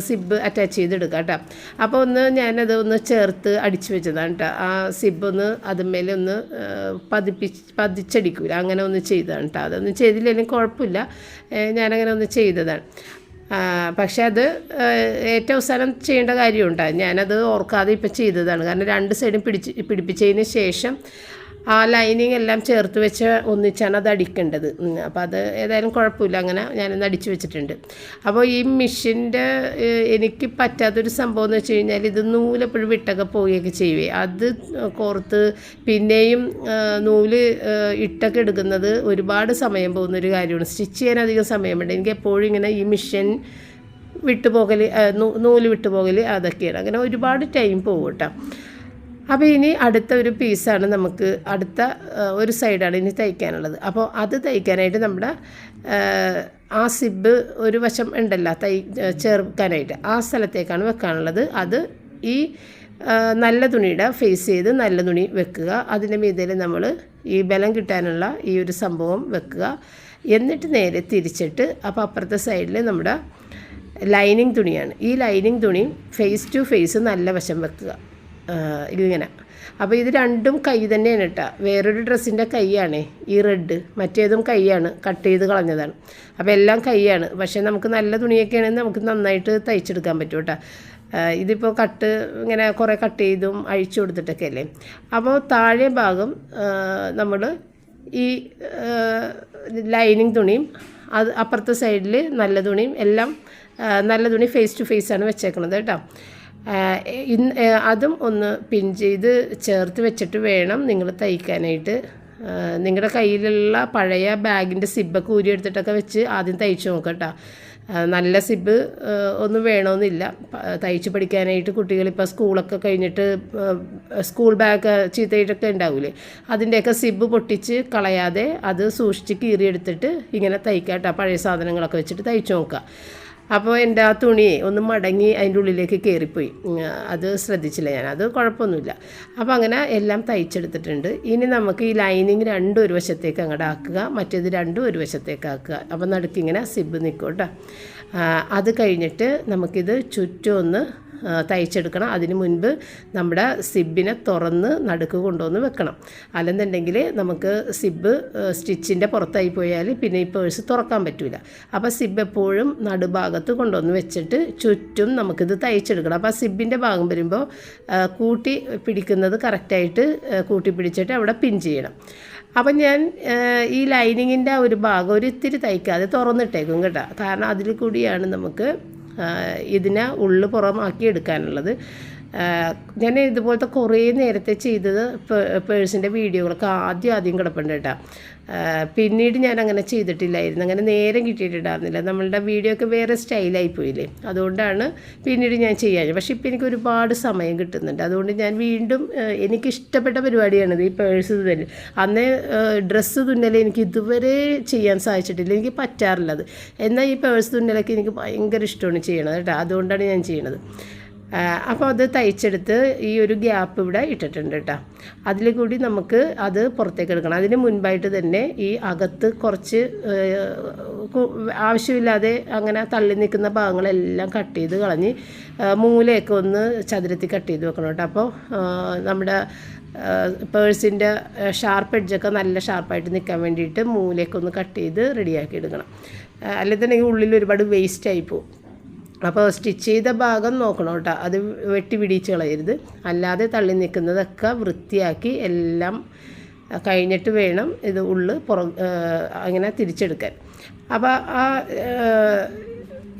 സിബ് അറ്റാച്ച് ചെയ്തെടുക്കാം കേട്ടോ. അപ്പോൾ ഒന്ന് ഞാനത് ഒന്ന് ചേർത്ത് അടിച്ചു വെച്ചതാണ് കേട്ടോ. ആ സിബ് ഒന്ന് അതുമേലെ ഒന്ന് പതിപ്പി പതിച്ചടിക്കൂല. അങ്ങനെ ഒന്ന് ചെയ്തതാണ് കേട്ടോ. അതൊന്നും ചെയ്തില്ലെങ്കിലും കുഴപ്പമില്ല. ഞാനങ്ങനെ ഒന്ന് ചെയ്തതാണ്. പക്ഷെ അത് ഏറ്റവും അവസാനം ചെയ്യേണ്ട കാര്യമുണ്ടായി ഞാനത് ഓർക്കാതെ ഇപ്പം ചെയ്തതാണ്. കാരണം രണ്ട് സൈഡും പിടിച്ച് പിടിപ്പിച്ചതിന് ശേഷം ആ ലൈനിങ് എല്ലാം ചേർത്ത് വെച്ച് ഒന്നിച്ചാണ് അത് അടിക്കേണ്ടത്. അപ്പോൾ അത് ഏതായാലും കുഴപ്പമില്ല. അങ്ങനെ ഞാനൊന്ന് അടിച്ചു വെച്ചിട്ടുണ്ട്. അപ്പോൾ ഈ മെഷീന്റെ എനിക്ക് പറ്റാത്തൊരു സംഭവം എന്ന് വെച്ച് കഴിഞ്ഞാൽ ഇത് നൂലെപ്പോഴും വിട്ടൊക്കെ പോവുകയൊക്കെ ചെയ്യുവേ. അത് കോർത്ത് പിന്നെയും നൂൽ ഇട്ടൊക്കെ എടുക്കുന്നത് ഒരുപാട് സമയം പോകുന്നൊരു കാര്യമാണ്. സ്റ്റിച്ച് ചെയ്യാൻ അധികം സമയം വേണ്ട എനിക്ക് എപ്പോഴും ഇങ്ങനെ ഈ മിഷൻ വിട്ടുപോകൽ നൂൽ വിട്ടുപോകൽ അതൊക്കെയാണ്. അങ്ങനെ ഒരുപാട് ടൈം പോകും കേട്ടോ അപ്പോൾ ഇനി അടുത്ത ഒരു പീസാണ് നമുക്ക് അടുത്ത ഒരു സൈഡാണ് ഇനി തയ്ക്കാനുള്ളത്. അപ്പോൾ അത് തയ്ക്കാനായിട്ട് നമ്മുടെ ആ, സിബ് ഒരു വശം ഉണ്ടല്ലോ തൈ ചേർക്കാനായിട്ട്. ആ സ്ഥലത്തേക്കാണ് വെക്കാനുള്ളത്. അത് ഈ നല്ല തുണിയുടെ ഫേസ് ചെയ്ത് നല്ല തുണി വെക്കുക. അതിന്റെ മീതയിൽ നമ്മൾ ഈ ബലം കിട്ടാനുള്ള ഈ ഒരു സംഭവം വെക്കുക. എന്നിട്ട് നേരെ തിരിച്ചിട്ട് അപ്പോൾ അപ്പുറത്തെ സൈഡിൽ നമ്മുടെ ലൈനിങ് തുണിയാണ്. ഈ ലൈനിങ് തുണി ഫേസ് ടു ഫേസ് നല്ല വശം വെക്കുക. ആ, ഇങ്ങനെ അപ്പോൾ ഇത് രണ്ടും കൈ തന്നെയാണ് കേട്ടോ. വേറൊരു ഡ്രസ്സിന്റെ കൈയാണേ ഈ റെഡ്. മറ്റേതും കൈയാണ് കട്ട് ചെയ്ത് കളഞ്ഞതാണ്. അപ്പോൾ എല്ലാം കൈയാണ്. പക്ഷേ നമുക്ക് നല്ല തുണിയൊക്കെ ആണെങ്കിൽ നമുക്ക് നന്നായിട്ട് തയ്ച്ചെടുക്കാൻ പറ്റും കേട്ടോ. ഇതിപ്പോൾ കട്ട് ഇങ്ങനെ കുറേ കട്ട് ചെയ്തും അഴിച്ചു കൊടുത്തിട്ടൊക്കെ അല്ലേ? അപ്പോൾ താഴെ ഭാഗം നമ്മൾ ഈ ലൈനിങ് തുണിയും അത് അപ്പുറത്തെ സൈഡിൽ നല്ല തുണിയും എല്ലാം നല്ല തുണി ഫേസ് ടു ഫേസ് ആണ് വെച്ചേക്കുന്നത് കേട്ടോ. അതും ഒന്ന് പിൻ ചെയ്ത് ചേർത്ത് വെച്ചിട്ട് വേണം നിങ്ങൾ തയ്ക്കാനായിട്ട്. നിങ്ങളുടെ കയ്യിലുള്ള പഴയ ബാഗിന്റെ സിബൊക്കെ ഊരി എടുത്തിട്ടൊക്കെ വെച്ച് ആദ്യം തയ്ച്ച് നോക്കട്ടോ. നല്ല സിബ് ഒന്നും വേണമെന്നില്ല തയ്ച്ച് പഠിക്കാനായിട്ട് കുട്ടികളിപ്പോൾ സ്കൂളൊക്കെ കഴിഞ്ഞിട്ട് സ്കൂൾ ബാഗ് ചീത്തയിട്ടൊക്കെ ഉണ്ടാവില്ലേ അതിന്റെയൊക്കെ സിബ് പൊട്ടിച്ച് കളയാതെ അത് സൂക്ഷിച്ച് കീറിയെടുത്തിട്ട് ഇങ്ങനെ തയ്ക്കാം കേട്ടോ പഴയ സാധനങ്ങളൊക്കെ വെച്ചിട്ട് തയ്ച്ച് നോക്കുക. അപ്പോൾ എന്റെ ആ തുണി ഒന്ന് മടങ്ങി അതിന്റെ ഉള്ളിലേക്ക് കയറിപ്പോയി അത് ശ്രദ്ധിച്ചില്ല ഞാൻ. അത് കുഴപ്പമൊന്നുമില്ല. അപ്പോൾ അങ്ങനെ എല്ലാം തയ്ച്ചെടുത്തിട്ടുണ്ട്. ഇനി നമുക്ക് ഈ ലൈനിങ് രണ്ടും ഒരു വശത്തേക്ക് അങ്ങോട്ട് ആക്കുക മറ്റേത് രണ്ടും ഒരു വശത്തേക്ക് ആക്കുക. അപ്പോൾ നടുക്കിങ്ങനെ സിബ് നിൽക്കും കേട്ടോ. അത് കഴിഞ്ഞിട്ട് നമുക്കിത് ചുറ്റും ഒന്ന് തയ്ച്ചെടുക്കണം. അതിന് മുൻപ് നമ്മുടെ സിബിനെ തുറന്ന് നടുക്ക് കൊണ്ടുവന്ന് വെക്കണം. അല്ലെന്നുണ്ടെങ്കിൽ നമുക്ക് സിബ് സ്റ്റിച്ചിന്റെ പുറത്തായി പോയാൽ പിന്നെ ഈ പേഴ്സ് തുറക്കാൻ പറ്റില്ല അപ്പോൾ സിബ് എപ്പോഴും നടുഭാഗത്ത് കൊണ്ടുവന്ന് വെച്ചിട്ട് ചുറ്റും നമുക്കിത് തയ്ച്ചെടുക്കണം. അപ്പോൾ ആ സിബിന്റെ ഭാഗം വരുമ്പോൾ കൂട്ടി പിടിക്കുന്നത് കറക്റ്റായിട്ട് കൂട്ടി പിടിച്ചിട്ട് അവിടെ പിൻ ചെയ്യണം. അപ്പം ഞാൻ ഈ ലൈനിങ്ങിന്റെ ഒരു ഭാഗം ഒരു ഇത്തിരി തയ്ക്കാതെ തുറന്നിട്ടേക്കും കേട്ടോ. കാരണം അതിൽ കൂടിയാണ് നമുക്ക് ഇതിനെ ഉള്ളു പുറമാക്കി എടുക്കാനുള്ളത് ഞാൻ ഇതുപോലത്തെ കുറേ നേരത്തെ ചെയ്തത് പേഴ്സിന്റെ വീഡിയോകളൊക്കെ ആദ്യം ആദ്യം കിടപ്പുണ്ട് കേട്ടോ. പിന്നീട് ഞാൻ അങ്ങനെ ചെയ്തിട്ടില്ലായിരുന്നു. അങ്ങനെ നേരം കിട്ടിയിട്ടുണ്ടായിരുന്നില്ല. നമ്മളുടെ വീഡിയോ ഒക്കെ വേറെ സ്റ്റൈലായി പോയില്ലേ. അതുകൊണ്ടാണ് പിന്നീട് ഞാൻ ചെയ്യാൻ പക്ഷേ ഇപ്പോൾ എനിക്ക് ഒരുപാട് സമയം കിട്ടുന്നുണ്ട്. അതുകൊണ്ട് ഞാൻ വീണ്ടും എനിക്കിഷ്ടപ്പെട്ട പരിപാടിയാണിത് ഈ പേഴ്സ് തുന്നൽ അന്ന് ഡ്രസ്സ് തുന്നൽ എനിക്ക് ഇതുവരെ ചെയ്യാൻ സാധിച്ചിട്ടില്ല. എനിക്ക് പറ്റാറില്ലത് എന്നാൽ ഈ പേഴ്സ് തുന്നലൊക്കെ എനിക്ക് ഭയങ്കര ഇഷ്ടമാണ് ചെയ്യണത് കേട്ടോ. അതുകൊണ്ടാണ് ഞാൻ ചെയ്യണത്. അപ്പോൾ അത് തയ്ച്ചെടുത്ത് ഈ ഒരു ഗ്യാപ്പ് ഇവിടെ ഇട്ടിട്ടുണ്ട് കേട്ടോ. അതിൽ കൂടി നമുക്ക് അത് പുറത്തേക്ക് എടുക്കണം. അതിന് മുൻപായിട്ട് തന്നെ ഈ അകത്ത് കുറച്ച് ആവശ്യമില്ലാതെ അങ്ങനെ തള്ളി നിൽക്കുന്ന ഭാഗങ്ങളെല്ലാം കട്ട് ചെയ്ത് കളഞ്ഞ് മൂലയൊക്കെ ഒന്ന് ചതുരത്തിൽ കട്ട് ചെയ്ത് വെക്കണം കേട്ടോ. അപ്പോൾ നമ്മുടെ പേഴ്സിന്റെ ഷാർപ്പ് എഡ്ജൊക്കെ നല്ല ഷാർപ്പായിട്ട് നിൽക്കാൻ വേണ്ടിയിട്ട് മൂലയൊക്കെ ഒന്ന് കട്ട് ചെയ്ത് റെഡിയാക്കി എടുക്കണം. അല്ലെന്നുണ്ടെങ്കിൽ ഉള്ളിൽ ഒരുപാട് വേസ്റ്റ് ആയി പോകും അപ്പോൾ സ്റ്റിച്ച് ചെയ്ത ഭാഗം നോക്കണം കേട്ടോ. അത് വെട്ടി പിടിച്ച് കളയരുത്. അല്ലാതെ തള്ളി നിൽക്കുന്നതൊക്കെ വൃത്തിയാക്കി എല്ലാം കഴിഞ്ഞിട്ട് വേണം ഇത് ഉള്ളു പുറ അങ്ങനെ തിരിച്ചെടുക്കാൻ. അപ്പോൾ ആ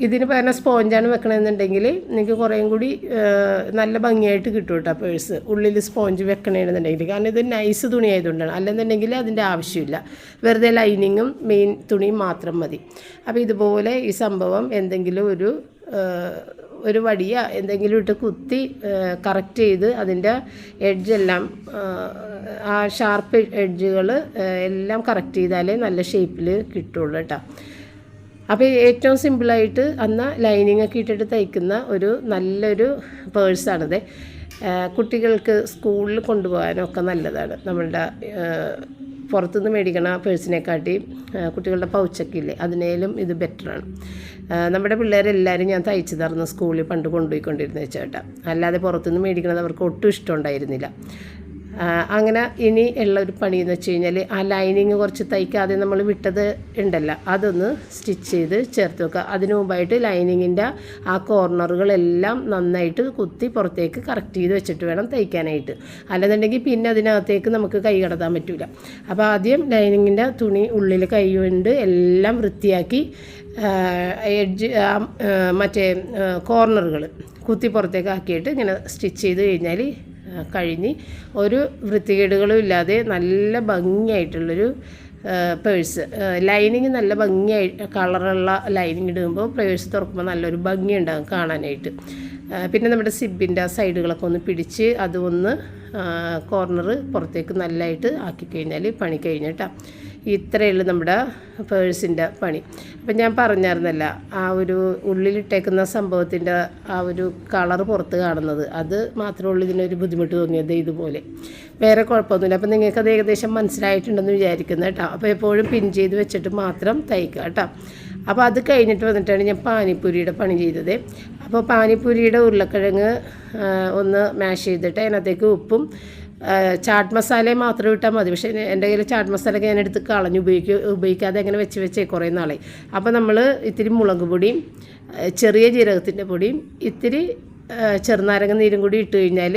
ഇതിന് പകരം സ്പോഞ്ചാണ് വെക്കണമെന്നുണ്ടെങ്കിൽ നിങ്ങൾക്ക് കുറേയും കൂടി നല്ല ഭംഗിയായിട്ട് കിട്ടും കേട്ടോ പേഴ്സ്. ഉള്ളിൽ സ്പോഞ്ച് വെക്കണമെന്നുണ്ടെങ്കിൽ കാരണം ഇത് നൈസ് തുണി ആയതുകൊണ്ടാണ് അല്ലെന്നുണ്ടെങ്കിൽ അതിന്റെ ആവശ്യമില്ല. വെറുതെ ലൈനിങ്ങും മെയിൻ തുണിയും മാത്രം മതി. അപ്പോൾ ഇതുപോലെ ഈ സംഭവം എന്തെങ്കിലും ഒരു ഒരു വടിയ എന്തെങ്കിലും ഇട്ട് കുത്തി കറക്റ്റ് ചെയ്ത് അതിന്റെ എഡ്ജെല്ലാം ആ ഷാർപ്പ് എഡ്ജുകൾ എല്ലാം കറക്റ്റ് ചെയ്താലേ നല്ല ഷേപ്പിൽ കിട്ടുള്ളൂ കേട്ടോ. അപ്പോൾ ഏറ്റവും സിമ്പിളായിട്ട് അന്ന് ലൈനിങ് ഒക്കെ ഇട്ടിട്ട് തയ്ക്കുന്ന ഒരു നല്ലൊരു പേഴ്സാണിത് കുട്ടികൾക്ക് സ്കൂളിൽ കൊണ്ടുപോകാനൊക്കെ നല്ലതാണ്. നമ്മളുടെ പുറത്തുനിന്ന് മേടിക്കണ പേഴ്സിനെക്കാട്ടി കുട്ടികളുടെ പൗച്ചൊക്കെ ഇല്ലേ അതിനേലും ഇത് ബെറ്ററാണ്. നമ്മുടെ പിള്ളേരെല്ലാവരും ഞാൻ തയ്ച്ചു തരുന്ന സ്കൂളിൽ പണ്ട് കൊണ്ടുപോയിക്കൊണ്ടിരുന്ന ചേട്ടാ. അല്ലാതെ പുറത്തുനിന്ന് മേടിക്കണത് അവർക്ക് ഒട്ടും ഇഷ്ടമുണ്ടായിരുന്നില്ല അങ്ങനെ ഇനി ഉള്ള ഒരു പണി എന്ന് വെച്ച് കഴിഞ്ഞാൽ ആ ലൈനിങ് കുറച്ച് തയ്ക്കാതെ നമ്മൾ വിട്ടത് ഉണ്ടല്ലോ അതൊന്ന് സ്റ്റിച്ച് ചെയ്ത് ചേർത്ത് വെക്കുക. അതിനു മുമ്പായിട്ട് ലൈനിങ്ങിന്റെ ആ കോർണറുകളെല്ലാം നന്നായിട്ട് കുത്തി പുറത്തേക്ക് കറക്റ്റ് ചെയ്ത് വെച്ചിട്ട് വേണം തയ്ക്കാനായിട്ട്. അല്ലെന്നുണ്ടെങ്കിൽ പിന്നെ അതിനകത്തേക്ക് നമുക്ക് കൈ കടത്താൻ പറ്റില്ല അപ്പോൾ ആദ്യം ലൈനിങ്ങിന്റെ തുണി ഉള്ളിൽ കൈ കൊണ്ട് എല്ലാം വൃത്തിയാക്കി എഡ്ജ് മറ്റേ കോർണറുകൾ കുത്തി പുറത്തേക്ക് ആക്കിയിട്ട് ഇങ്ങനെ സ്റ്റിച്ച് ചെയ്ത് കഴിഞ്ഞാൽ കഴിഞ്ഞ് ഒരു വൃത്തികേടുകളും ഇല്ലാതെ നല്ല ഭംഗിയായിട്ടുള്ളൊരു പേഴ്സ് ലൈനിങ് നല്ല ഭംഗിയായി കളറുള്ള ലൈനിങ് ഇടുമ്പോൾ പേഴ്സ് തുറക്കുമ്പോൾ നല്ലൊരു ഭംഗി ഉണ്ടാകും കാണാനായിട്ട്. പിന്നെ നമ്മുടെ സിബിന്റെ ആ സൈഡുകളൊക്കെ ഒന്ന് പിടിച്ച് അത് ഒന്ന് കോർണർ പുറത്തേക്ക് നല്ലതായിട്ട് ആക്കി കഴിഞ്ഞാൽ പണി കഴിഞ്ഞിട്ടാ ഇത്രയേ ഉള്ളൂ നമ്മുടെ പേഴ്സിന്റെ പണി. അപ്പം ഞാൻ പറഞ്ഞായിരുന്നല്ല ആ ഒരു ഉള്ളിലിട്ടേക്കുന്ന സംഭവത്തിന്റെ ആ ഒരു കളർ പുറത്ത് കാണുന്നത് അത് മാത്രമേ ഉള്ളൂ ഇതിനൊരു ബുദ്ധിമുട്ട് തോന്നിയത് ഇതുപോലെ. വേറെ കുഴപ്പമൊന്നുമില്ല. അപ്പം നിങ്ങൾക്കത് ഏകദേശം മനസ്സിലായിട്ടുണ്ടെന്ന് വിചാരിക്കുന്നു കേട്ടോ അപ്പോൾ എപ്പോഴും പിൻ ചെയ്ത് വെച്ചിട്ട് മാത്രം തയ്ക്കുക കേട്ടോ അപ്പോൾ അത് കഴിഞ്ഞിട്ട് വന്നിട്ടാണ് ഞാൻ പാനിപ്പൂരിയുടെ പണി ചെയ്തത്. അപ്പോൾ പാനിപ്പൂരിയുടെ ഉരുളക്കിഴങ്ങ് ഒന്ന് മാഷ് ചെയ്തിട്ട് അതിനകത്തേക്ക് ഉപ്പും ചാട്ട് മസാലയും മാത്രം ഇട്ടാൽ മതി. പക്ഷേ എന്റെ കയ്യിൽ ചാട്ട് മസാലയൊക്കെ ഞാൻ എടുത്ത് കളഞ്ഞ് ഉപയോഗിക്കുക ഉപയോഗിക്കാതെ അങ്ങനെ വെച്ച് വെച്ചേ കുറേ നാളെ അപ്പോൾ നമ്മൾ ഇത്തിരി മുളക് പൊടിയും ചെറിയ ജീരകത്തിന്റെ പൊടിയും ഇത്തിരി ചെറുനാരങ്ങ നീരും കൂടി ഇട്ട് കഴിഞ്ഞാൽ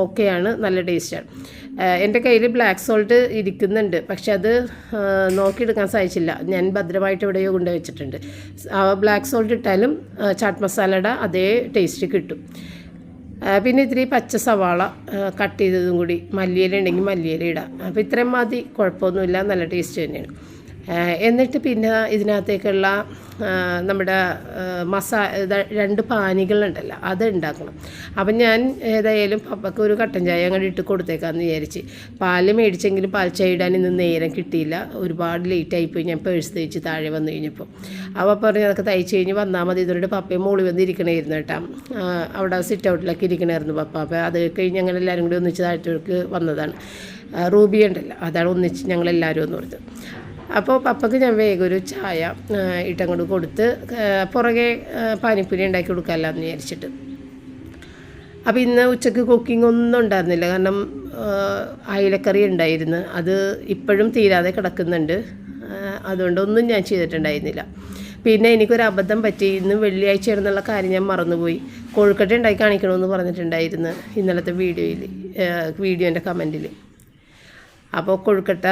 ഓക്കെയാണ് നല്ല ടേസ്റ്റാണ്. എന്റെ കയ്യിൽ ബ്ലാക്ക് സോൾട്ട് ഇരിക്കുന്നുണ്ട്. പക്ഷെ അത് നോക്കിയെടുക്കാൻ സാധിച്ചില്ല. ഞാൻ ഭദ്രമായിട്ട് എവിടെയോ കൊണ്ട് വെച്ചിട്ടുണ്ട്. ബ്ലാക്ക് സോൾട്ട് ഇട്ടാലും ചാട്ട് മസാലയുടെ അതേ ടേസ്റ്റ് കിട്ടും. പിന്നെ ഇത്തിരി പച്ച സവാള കട്ട് ചെയ്തതും കൂടി. മല്ലിയില ഉണ്ടെങ്കിൽ മല്ലിയില ഇടാം. അപ്പോൾ ഇത്രയും മതി. കുഴപ്പമൊന്നുമില്ല. നല്ല ടേസ്റ്റ് തന്നെയാണ്. എന്നിട്ട് പിന്നെ ഇതിനകത്തേക്കുള്ള നമ്മുടെ മസ രണ്ട് പാനികളുണ്ടല്ലോ അത് ഉണ്ടാക്കണം. അപ്പം ഞാൻ ഏതായാലും പപ്പയ്ക്ക് ഒരു കട്ടൻ ചായ അങ്ങോട്ട് ഇട്ട് കൊടുത്തേക്കാന്ന് വിചാരിച്ച്. പാൽ മേടിച്ചെങ്കിലും പാൽ ചായ ഇടാൻ ഇന്ന് നേരം കിട്ടിയില്ല. ഒരുപാട് ലേറ്റായിപ്പോയി ഞാൻ പേഴ്സ് തയ്ച്ച് താഴെ വന്നു കഴിഞ്ഞപ്പോൾ അപ്പോൾ പറഞ്ഞു അതൊക്കെ തയ്ച്ച് കഴിഞ്ഞ് വന്നാൽ മതി. ഇതുകൊണ്ട് പപ്പയും മോളി വന്ന് ഇരിക്കണമായിരുന്നു കേട്ടോ. അവിടെ സിറ്റ് ഔട്ടിലൊക്കെ ഇരിക്കണമായിരുന്നു പപ്പ. അപ്പോൾ അത് കഴിഞ്ഞ് ഞങ്ങൾ എല്ലാവരും കൂടി ഒന്നിച്ച് താഴത്തേക്ക് വന്നതാണ്. റൂബി ഉണ്ടല്ലോ അതാണ് ഒന്നിച്ച് ഞങ്ങളെല്ലാവരും ഒന്ന് കൊടുത്തത്. അപ്പോൾ പപ്പക്ക് ഞാൻ വേഗം ഒരു ചായ ഇട്ടങ്ങോട്ട് കൊടുത്ത് പുറകെ പാനിപ്പൂരി ഉണ്ടാക്കി കൊടുക്കാമല്ലോ എന്ന് വിചാരിച്ചിട്ട്. അപ്പോൾ ഇന്ന് ഉച്ചയ്ക്ക് കുക്കിംഗ് ഒന്നും ഉണ്ടായിരുന്നില്ല. കാരണം അയിലക്കറി ഉണ്ടായിരുന്നു. അത് ഇപ്പോഴും തീരാതെ കിടക്കുന്നുണ്ട്. അതുകൊണ്ട് അതുകൊണ്ടൊന്നും ഞാൻ ചെയ്തിട്ടുണ്ടായിരുന്നില്ല. പിന്നെ എനിക്കൊരു അബദ്ധം പറ്റി. ഇന്ന് വെള്ളിയാഴ്ച എന്നുള്ള കാര്യം ഞാൻ മറന്നുപോയി. കോഴിക്കട്ട ഉണ്ടാക്കി കാണിക്കണമെന്ന് പറഞ്ഞിട്ടുണ്ടായിരുന്നു ഇന്നലത്തെ വീഡിയോയിൽ വീഡിയോന്റെ കമന്റിൽ. അപ്പോൾ കൊഴുക്കട്ട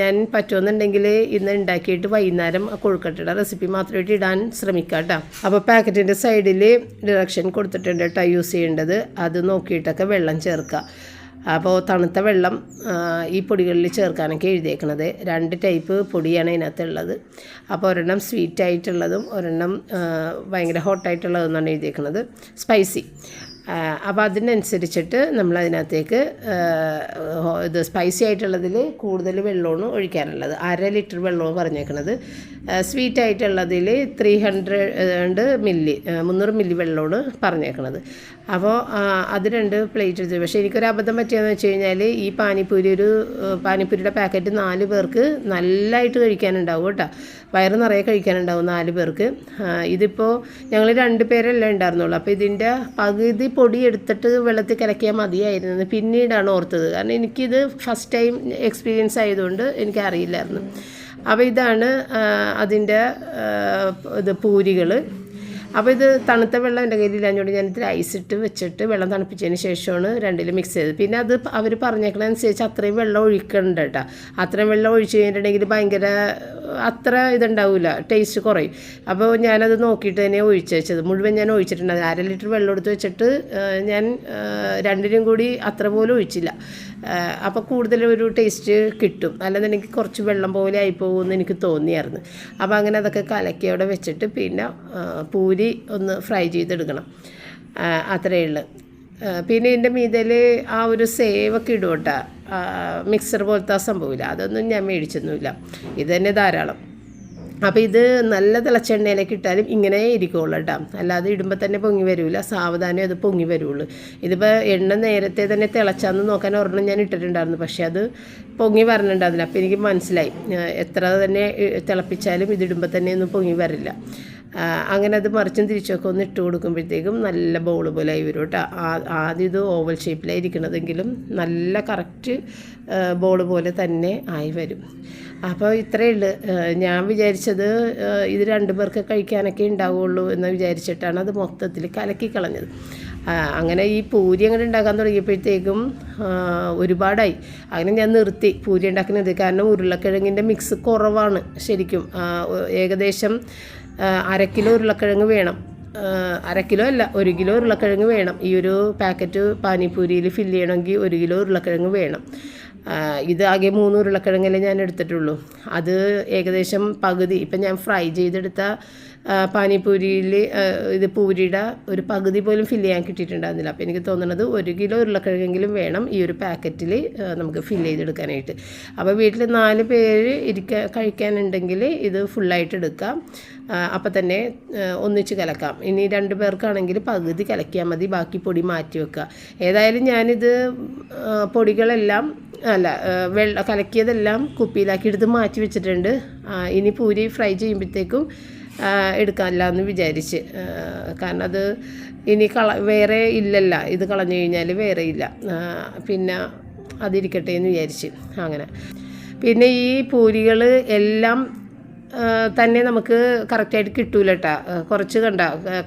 ഞാൻ പറ്റുമെന്നുണ്ടെങ്കിൽ ഇന്ന് ഉണ്ടാക്കിയിട്ട് വൈകുന്നേരം ആ കൊഴുക്കട്ടയുടെ റെസിപ്പി മാത്രമായിട്ട് ഇടാൻ ശ്രമിക്കാം കേട്ടോ. അപ്പോൾ പാക്കറ്റിന്റെ സൈഡിൽ ഡിറക്ഷൻ കൊടുത്തിട്ടുണ്ട് കേട്ടോ യൂസ് ചെയ്യേണ്ടത്. അത് നോക്കിയിട്ടൊക്കെ വെള്ളം ചേർക്കുക. അപ്പോൾ തണുത്ത വെള്ളം ഈ പൊടികളിൽ ചേർക്കാനൊക്കെ എഴുതിയേക്കണത്. രണ്ട് ടൈപ്പ് പൊടിയാണ് ഇതിനകത്തുള്ളത് അപ്പോൾ ഒരെണ്ണം സ്വീറ്റ് ആയിട്ടുള്ളതും ഒരെണ്ണം ഭയങ്കര ഹോട്ടായിട്ടുള്ളതെന്നാണ് എഴുതിയേക്കണത്. സ്പൈസി അപ്പോൾ അതിനനുസരിച്ചിട്ട് നമ്മൾ അതിനകത്തേക്ക് ഇത് സ്പൈസി ആയിട്ടുള്ളതിൽ കൂടുതൽ വെള്ളമാണ് ഒഴിക്കാനുള്ളത്. അര ലിറ്റർ വെള്ളമാണ് പറഞ്ഞേക്കുന്നത് സ്വീറ്റ് ആയിട്ടുള്ളതിൽ ത്രീ ഹൺഡ്രഡ് മില്ലി മുന്നൂറ് മില്ലി വെള്ളമാണ് പറഞ്ഞേക്കുന്നത് അപ്പോൾ അത് രണ്ട് പ്ലേറ്റ് എടുത്തു പക്ഷേ എനിക്കൊരു അബദ്ധം പറ്റിയെന്ന് വെച്ച് കഴിഞ്ഞാൽ ഈ പാനിപ്പൂരി ഒരു പാനിപ്പൂരിയുടെ പാക്കറ്റ് നാല് പേർക്ക് നല്ലതായിട്ട് കഴിക്കാനുണ്ടാവും കേട്ടോ. വയറ് നിറയെ കഴിക്കാനുണ്ടാവും നാല് പേർക്ക്. ഇതിപ്പോൾ ഞങ്ങൾ രണ്ട് പേരല്ലേ ഉണ്ടായിരുന്നുള്ളൂ. അപ്പോൾ ഇതിന്റെ പകുതി പൊടി എടുത്തിട്ട് വെള്ളത്തിൽ കലക്കിയാൽ മതിയായിരുന്നു പിന്നീടാണ് ഓർത്തത്. കാരണം എനിക്കിത് ഫസ്റ്റ് ടൈം എക്സ്പീരിയൻസ് ആയതുകൊണ്ട് എനിക്കറിയില്ലായിരുന്നു. അപ്പോൾ ഇതാണ് അതിന്റെ ഇത് പൂരികൾ അപ്പോൾ ഇത് തണുത്ത വെള്ളം എന്റെ കയ്യിൽ അഞ്ഞോണ്ട് ഞാൻ ഇത്തിരി ഐസ് ഇട്ട് വെച്ചിട്ട് വെള്ളം തണുപ്പിച്ചതിന് ശേഷമാണ് രണ്ടിലും മിക്സ് ചെയ്തത്. പിന്നെ അത് അവർ പറഞ്ഞേക്കണനുസരിച്ച് അത്രയും വെള്ളം ഒഴിക്കണ്ട കേട്ടോ. അത്രയും വെള്ളം ഒഴിച്ച് കഴിഞ്ഞിട്ടുണ്ടെങ്കിൽ ഭയങ്കര അത്ര ഇതുണ്ടാവില്ല ടേസ്റ്റ് കുറയും. അപ്പോൾ ഞാനത് നോക്കിയിട്ട് തന്നെ ഒഴിച്ച് വെച്ചത്. മുഴുവൻ ഞാൻ ഒഴിച്ചിട്ടുണ്ട്. അര ലിറ്റർ വെള്ളം എടുത്ത് വെച്ചിട്ട് ഞാൻ രണ്ടിനും കൂടി അത്ര പോലും ഒഴിച്ചില്ല. അപ്പോൾ കൂടുതൽ ഒരു ടേസ്റ്റ് കിട്ടും. അല്ലെന്നുണ്ടെങ്കിൽ കുറച്ച് വെള്ളം പോലെ ആയിപ്പോകുമെന്ന് എനിക്ക് തോന്നിയായിരുന്നു. അപ്പോൾ അങ്ങനെ അതൊക്കെ കലക്കി അവിടെ വെച്ചിട്ട് പിന്നെ പൂരി ഒന്ന് ഫ്രൈ ചെയ്തെടുക്കണം. അത്രയേ ഉള്ളൂ. പിന്നെ എന്റെ മീതയിൽ ആ ഒരു സേവൊക്കെ ഇടും മിക്സർ പോലത്തെ ആ സംഭവമില്ല. അതൊന്നും ഞാൻ മേടിച്ചൊന്നുമില്ല. ഇത് തന്നെ ധാരാളം. അപ്പോൾ ഇത് നല്ല തിളച്ചെണ്ണയിലേക്ക് ഇട്ടാലും ഇങ്ങനെ ഇരിക്കുള്ളൂ കേട്ടോ. അല്ലാതെ ഇടുമ്പോൾ തന്നെ പൊങ്ങി വരില്ല സാവധാനം അത് പൊങ്ങി വരുള്ളൂ. ഇതിപ്പോൾ എണ്ണ നേരത്തെ തന്നെ തിളച്ചാന്ന് നോക്കാൻ ഒരെണ്ണം ഞാൻ ഇട്ടിട്ടുണ്ടായിരുന്നു. പക്ഷേ അത് പൊങ്ങി വരണുണ്ടായിരുന്നില്ല. അപ്പോൾ എനിക്ക് മനസ്സിലായി. എത്ര തന്നെ തിളപ്പിച്ചാലും ഇതിടുമ്പോൾ തന്നെ ഒന്നും പൊങ്ങി വരില്ല. അങ്ങനെ അത് മറിച്ചും തിരിച്ചൊക്കെ ഒന്ന് ഇട്ട് കൊടുക്കുമ്പോഴത്തേക്കും നല്ല ബോൾ പോലെ ആയി വരും കേട്ടോ. ആദ്യം ഇത് ഓവൽ ഷേപ്പിലായിരിക്കണതെങ്കിലും നല്ല കറക്റ്റ് ബോൾ പോലെ തന്നെ ആയി വരും. അപ്പോൾ ഇത്രയേ ഉള്ളൂ. ഞാൻ വിചാരിച്ചത് ഇത് രണ്ടു പേർക്ക് കഴിക്കാനൊക്കെ ഉണ്ടാവുള്ളൂ എന്ന് വിചാരിച്ചിട്ടാണ് അത് മൊത്തത്തിൽ കലക്കി കളഞ്ഞത്. അങ്ങനെ ഈ പൂരി അങ്ങനെ ഉണ്ടാക്കാൻ തുടങ്ങിയപ്പോഴത്തേക്കും ഒരുപാടായി. അങ്ങനെ ഞാൻ നിർത്തി പൂരി ഉണ്ടാക്കുന്നത്. കാരണം ഉരുളക്കിഴങ്ങിന്റെ മിക്സ് കുറവാണ് ശരിക്കും. ഏകദേശം അര കിലോ ഉരുളക്കിഴങ്ങ് വേണം. അര കിലോ അല്ല ഒരു കിലോ ഉരുളക്കിഴങ്ങ് വേണം. ഈ ഒരു പാക്കറ്റ് പാനിപ്പൂരിയിൽ ഫില്ല് ചെയ്യണമെങ്കിൽ ഒരു കിലോ ഉരുളക്കിഴങ്ങ് വേണം. ഇത് ആകെ മൂന്ന് ഉരുളക്കിഴങ്ങല്ലേ ഞാൻ എടുത്തിട്ടുള്ളൂ. അത് ഏകദേശം പകുതി. ഇപ്പം ഞാൻ ഫ്രൈ ചെയ്തെടുത്ത ആ, ഇത് പൂരിയുടെ ഒരു പകുതി പോലും ഫില്ല് ചെയ്യാൻ കിട്ടിയിട്ടുണ്ടായിരുന്നില്ല. അപ്പോൾ എനിക്ക് തോന്നുന്നത് ഒരു കിലോ ഉരുളക്കിഴങ്ങെങ്കിലും വേണം ഈ ഒരു പാക്കറ്റിൽ നമുക്ക് ഫില്ല് ചെയ്തെടുക്കാനായിട്ട്. അപ്പോൾ വീട്ടിൽ നാല് പേര് ഇരിക്കാൻ കഴിക്കാനുണ്ടെങ്കിൽ ഇത് ഫുള്ളായിട്ട് എടുക്കാം. അപ്പം തന്നെ ഒന്നിച്ച് കലക്കാം. ഇനി രണ്ട് പേർക്കാണെങ്കിൽ പകുതി കലക്കിയാൽ മതി ബാക്കി പൊടി മാറ്റി വെക്കുക. ഏതായാലും ഞാനിത് പൊടികളെല്ലാം അല്ല വെള്ള കലക്കിയതെല്ലാം കുപ്പിയിലാക്കി എടുത്ത് മാറ്റി വെച്ചിട്ടുണ്ട്. ഇനി പൂരി ഫ്രൈ ചെയ്യുമ്പോഴത്തേക്കും എടുക്കാനില്ല എന്ന് വിചാരിച്ച്. കാരണം അത് ഇനി കള വേറെ ഇല്ലല്ല. ഇത് കളഞ്ഞു കഴിഞ്ഞാൽ വേറെ ഇല്ല. പിന്നെ അതിരിക്കട്ടെ എന്ന് വിചാരിച്ച്. അങ്ങനെ. പിന്നെ ഈ പൂരികൾ എല്ലാം തന്നെ നമുക്ക് കറക്റ്റായിട്ട് കിട്ടൂല കേട്ടോ കുറച്ച് കണ്ട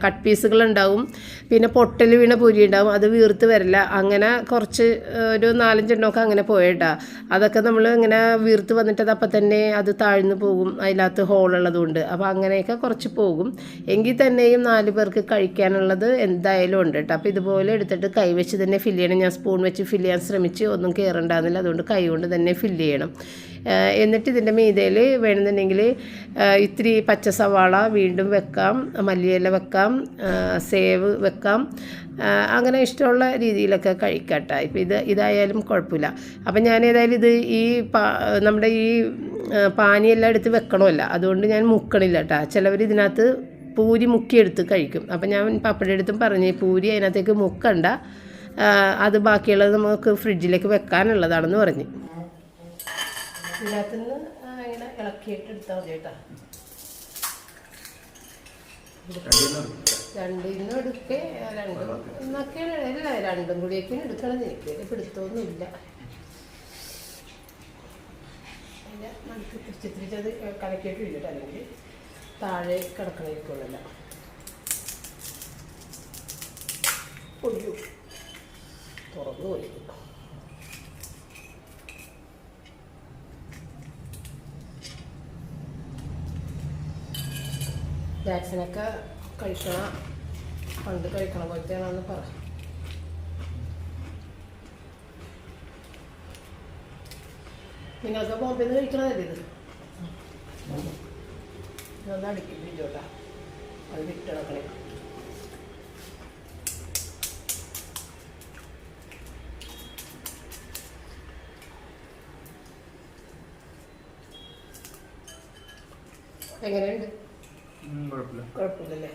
കട്ട് പീസുകൾ ഉണ്ടാവും പിന്നെ പൊട്ടൽ വീണ പൂരി ഉണ്ടാവും അത് വീർത്ത് വരില്ല. അങ്ങനെ കുറച്ച് ഒരു നാലഞ്ചെണ്ണമൊക്കെ അങ്ങനെ പോയേട്ടാ. അതൊക്കെ നമ്മൾ ഇങ്ങനെ വീർത്ത് വന്നിട്ട് അപ്പം തന്നെ അത് താഴ്ന്നു പോകും. അതിനകത്ത് ഹോളുള്ളതുകൊണ്ട് അപ്പോൾ അങ്ങനെയൊക്കെ കുറച്ച് പോകും. എങ്കിൽ തന്നെയും നാല് പേർക്ക് കഴിക്കാനുള്ളത് എന്തായാലും ഉണ്ട് കേട്ടോ അപ്പോൾ ഇതുപോലെ എടുത്തിട്ട് കൈ വെച്ച് തന്നെ ഫില്ല് ചെയ്യണം. ഞാൻ സ്പൂൺ വെച്ച് ഫില്ല് ചെയ്യാൻ ശ്രമിച്ച് ഒന്നും കയറണ്ടാകുന്നില്ല അതുകൊണ്ട് കൈ കൊണ്ട് തന്നെ ഫില്ല് ചെയ്യണം. എന്നിട്ട് ഇതിന്റെ മീതയിൽ വേണമെന്നുണ്ടെങ്കിൽ ഇത്തിരി പച്ച സവാള വീണ്ടും വെക്കാം മല്ലിയില വെക്കാം സേവ് വെക്കാം. അങ്ങനെ ഇഷ്ടമുള്ള രീതിയിലൊക്കെ കഴിക്കട്ടെ. ഇപ്പം ഇത് ഇതായാലും കുഴപ്പമില്ല. അപ്പം ഞാൻ ഏതായാലും ഇത് ഈ നമ്മുടെ ഈ പാനിയെല്ലാം എടുത്ത് വെക്കണമല്ല. അതുകൊണ്ട് ഞാൻ മുക്കണില്ല കേട്ടോ ചിലവർ ഇതിനകത്ത് പൂരി മുക്കിയെടുത്ത് കഴിക്കും. അപ്പം ഞാൻ പപ്പടം എടുത്തും പറഞ്ഞു പൂരി അതിനകത്തേക്ക് മുക്കണ്ട. അത് ബാക്കിയുള്ളത് നമുക്ക് ഫ്രിഡ്ജിലേക്ക് വെക്കാനുള്ളതാണെന്ന് പറഞ്ഞു. ഇതിനകത്തുനിന്ന് ഇങ്ങനെ ഇളക്കിയിട്ട് എടുത്താൽ മതി കേട്ടോ. രണ്ടിന്നും എടുക്കേ. രണ്ടും എന്നൊക്കെ അല്ല രണ്ടും കൂടിയൊക്കെയാണ് എടുക്കണത്. എനിക്ക് വലിയ പിടുത്തമൊന്നുമില്ല. അതിന്റെ നമുക്ക് തിരിച്ച് തിരിച്ചത് കലക്കിയിട്ട് ഇട്ടിട്ട് അല്ലെങ്കിൽ താഴെ കിടക്കണേക്കുള്ളല്ല ഒയ്യോ തുറന്നു പോയി. ജാക്സനൊക്കെ കഴിക്കണ. പണ്ട് കഴിക്കണ പോലത്തെയാണെന്ന് പറ. നിങ്ങൾക്ക് ബോംബെ നിന്ന് കഴിക്കണതല്ലേ ഇത്? ഇതൊന്നും അടിക്കില്ലോട്ടാ അത് വിട്ടണക്കണേ എങ്ങനെയുണ്ട്? കുഴപ്പമില്ലല്ലേ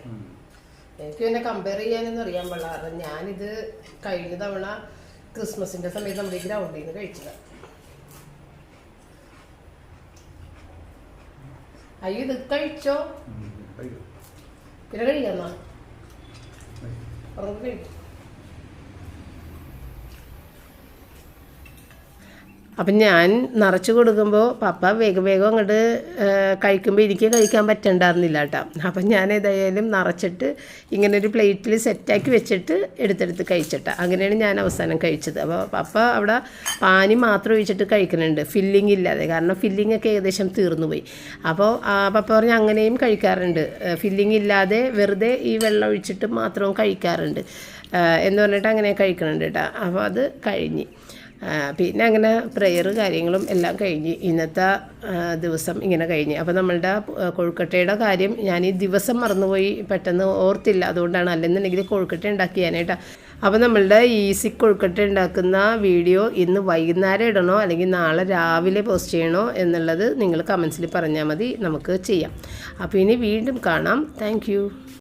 എനിക്ക് എന്നെ കമ്പയർ ചെയ്യാനൊന്നും അറിയാൻ പാടില്ല. കാരണം ഞാനിത് കഴിഞ്ഞ തവണ ക്രിസ്മസിന്റെ സമയത്ത് നമ്മുടെ ഗ്രൗണ്ടിൽ നിന്ന് കഴിച്ചത് അയ്യോ ഇത് കഴിച്ചോ? പിന്നെ കഴിക്കാന്നാ? ഉറങ്ങി കഴിക്കും. അപ്പം ഞാൻ നിറച്ച് കൊടുക്കുമ്പോൾ പപ്പ വേഗം വേഗം അങ്ങോട്ട് കഴിക്കുമ്പോൾ എനിക്ക് കഴിക്കാൻ പറ്റണ്ടായിരുന്നില്ല കേട്ടോ. അപ്പം ഞാൻ ഏതായാലും നിറച്ചിട്ട് ഇങ്ങനെ ഒരു പ്ലേറ്റിൽ സെറ്റാക്കി വെച്ചിട്ട് എടുത്തെടുത്ത് കഴിച്ചിട്ട. അങ്ങനെയാണ് ഞാൻ അവസാനം കഴിച്ചത്. അപ്പോൾ പപ്പ അവിടെ പാനി മാത്രം ഒഴിച്ചിട്ട് കഴിക്കുന്നുണ്ട്. ഫില്ലിംഗ് ഇല്ലാതെ. കാരണം ഫില്ലിംഗ് ഒക്കെ ഏകദേശം തീർന്നു പോയി അപ്പോൾ പപ്പ പറഞ്ഞ് അങ്ങനെയും കഴിക്കാറുണ്ട്. ഫില്ലിംഗ് ഇല്ലാതെ വെറുതെ ഈ വെള്ളം ഒഴിച്ചിട്ട് മാത്രവും കഴിക്കാറുണ്ട്. എന്ന് പറഞ്ഞിട്ട് അങ്ങനെ കഴിക്കുന്നുണ്ട് കേട്ടോ. അപ്പോൾ അത് കഴിഞ്ഞ്. പിന്നെ അങ്ങനെ പ്രെയർ കാര്യങ്ങളും എല്ലാം കഴിഞ്ഞ് ഇന്നത്തെ ദിവസം ഇങ്ങനെ കഴിഞ്ഞ്. അപ്പോൾ നമ്മളുടെ കൊഴുക്കട്ടയുടെ കാര്യം ഞാൻ ഈ ദിവസം മറന്നുപോയി പെട്ടെന്ന് ഓർത്തില്ല. അതുകൊണ്ടാണ് അല്ലെന്നുണ്ടെങ്കിൽ കൊഴുക്കട്ട ഉണ്ടാക്കിയാനായിട്ടാ അപ്പോൾ നമ്മളുടെ ഈസി കൊഴുക്കട്ട ഉണ്ടാക്കുന്ന വീഡിയോ ഇന്ന് വൈകുന്നേരം ഇടണോ അല്ലെങ്കിൽ നാളെ രാവിലെ പോസ്റ്റ് ചെയ്യണോ എന്നുള്ളത് നിങ്ങൾ കമൻസിൽ പറഞ്ഞാൽ മതി. നമുക്ക് ചെയ്യാം. അപ്പോൾ ഇനി വീണ്ടും കാണാം. താങ്ക്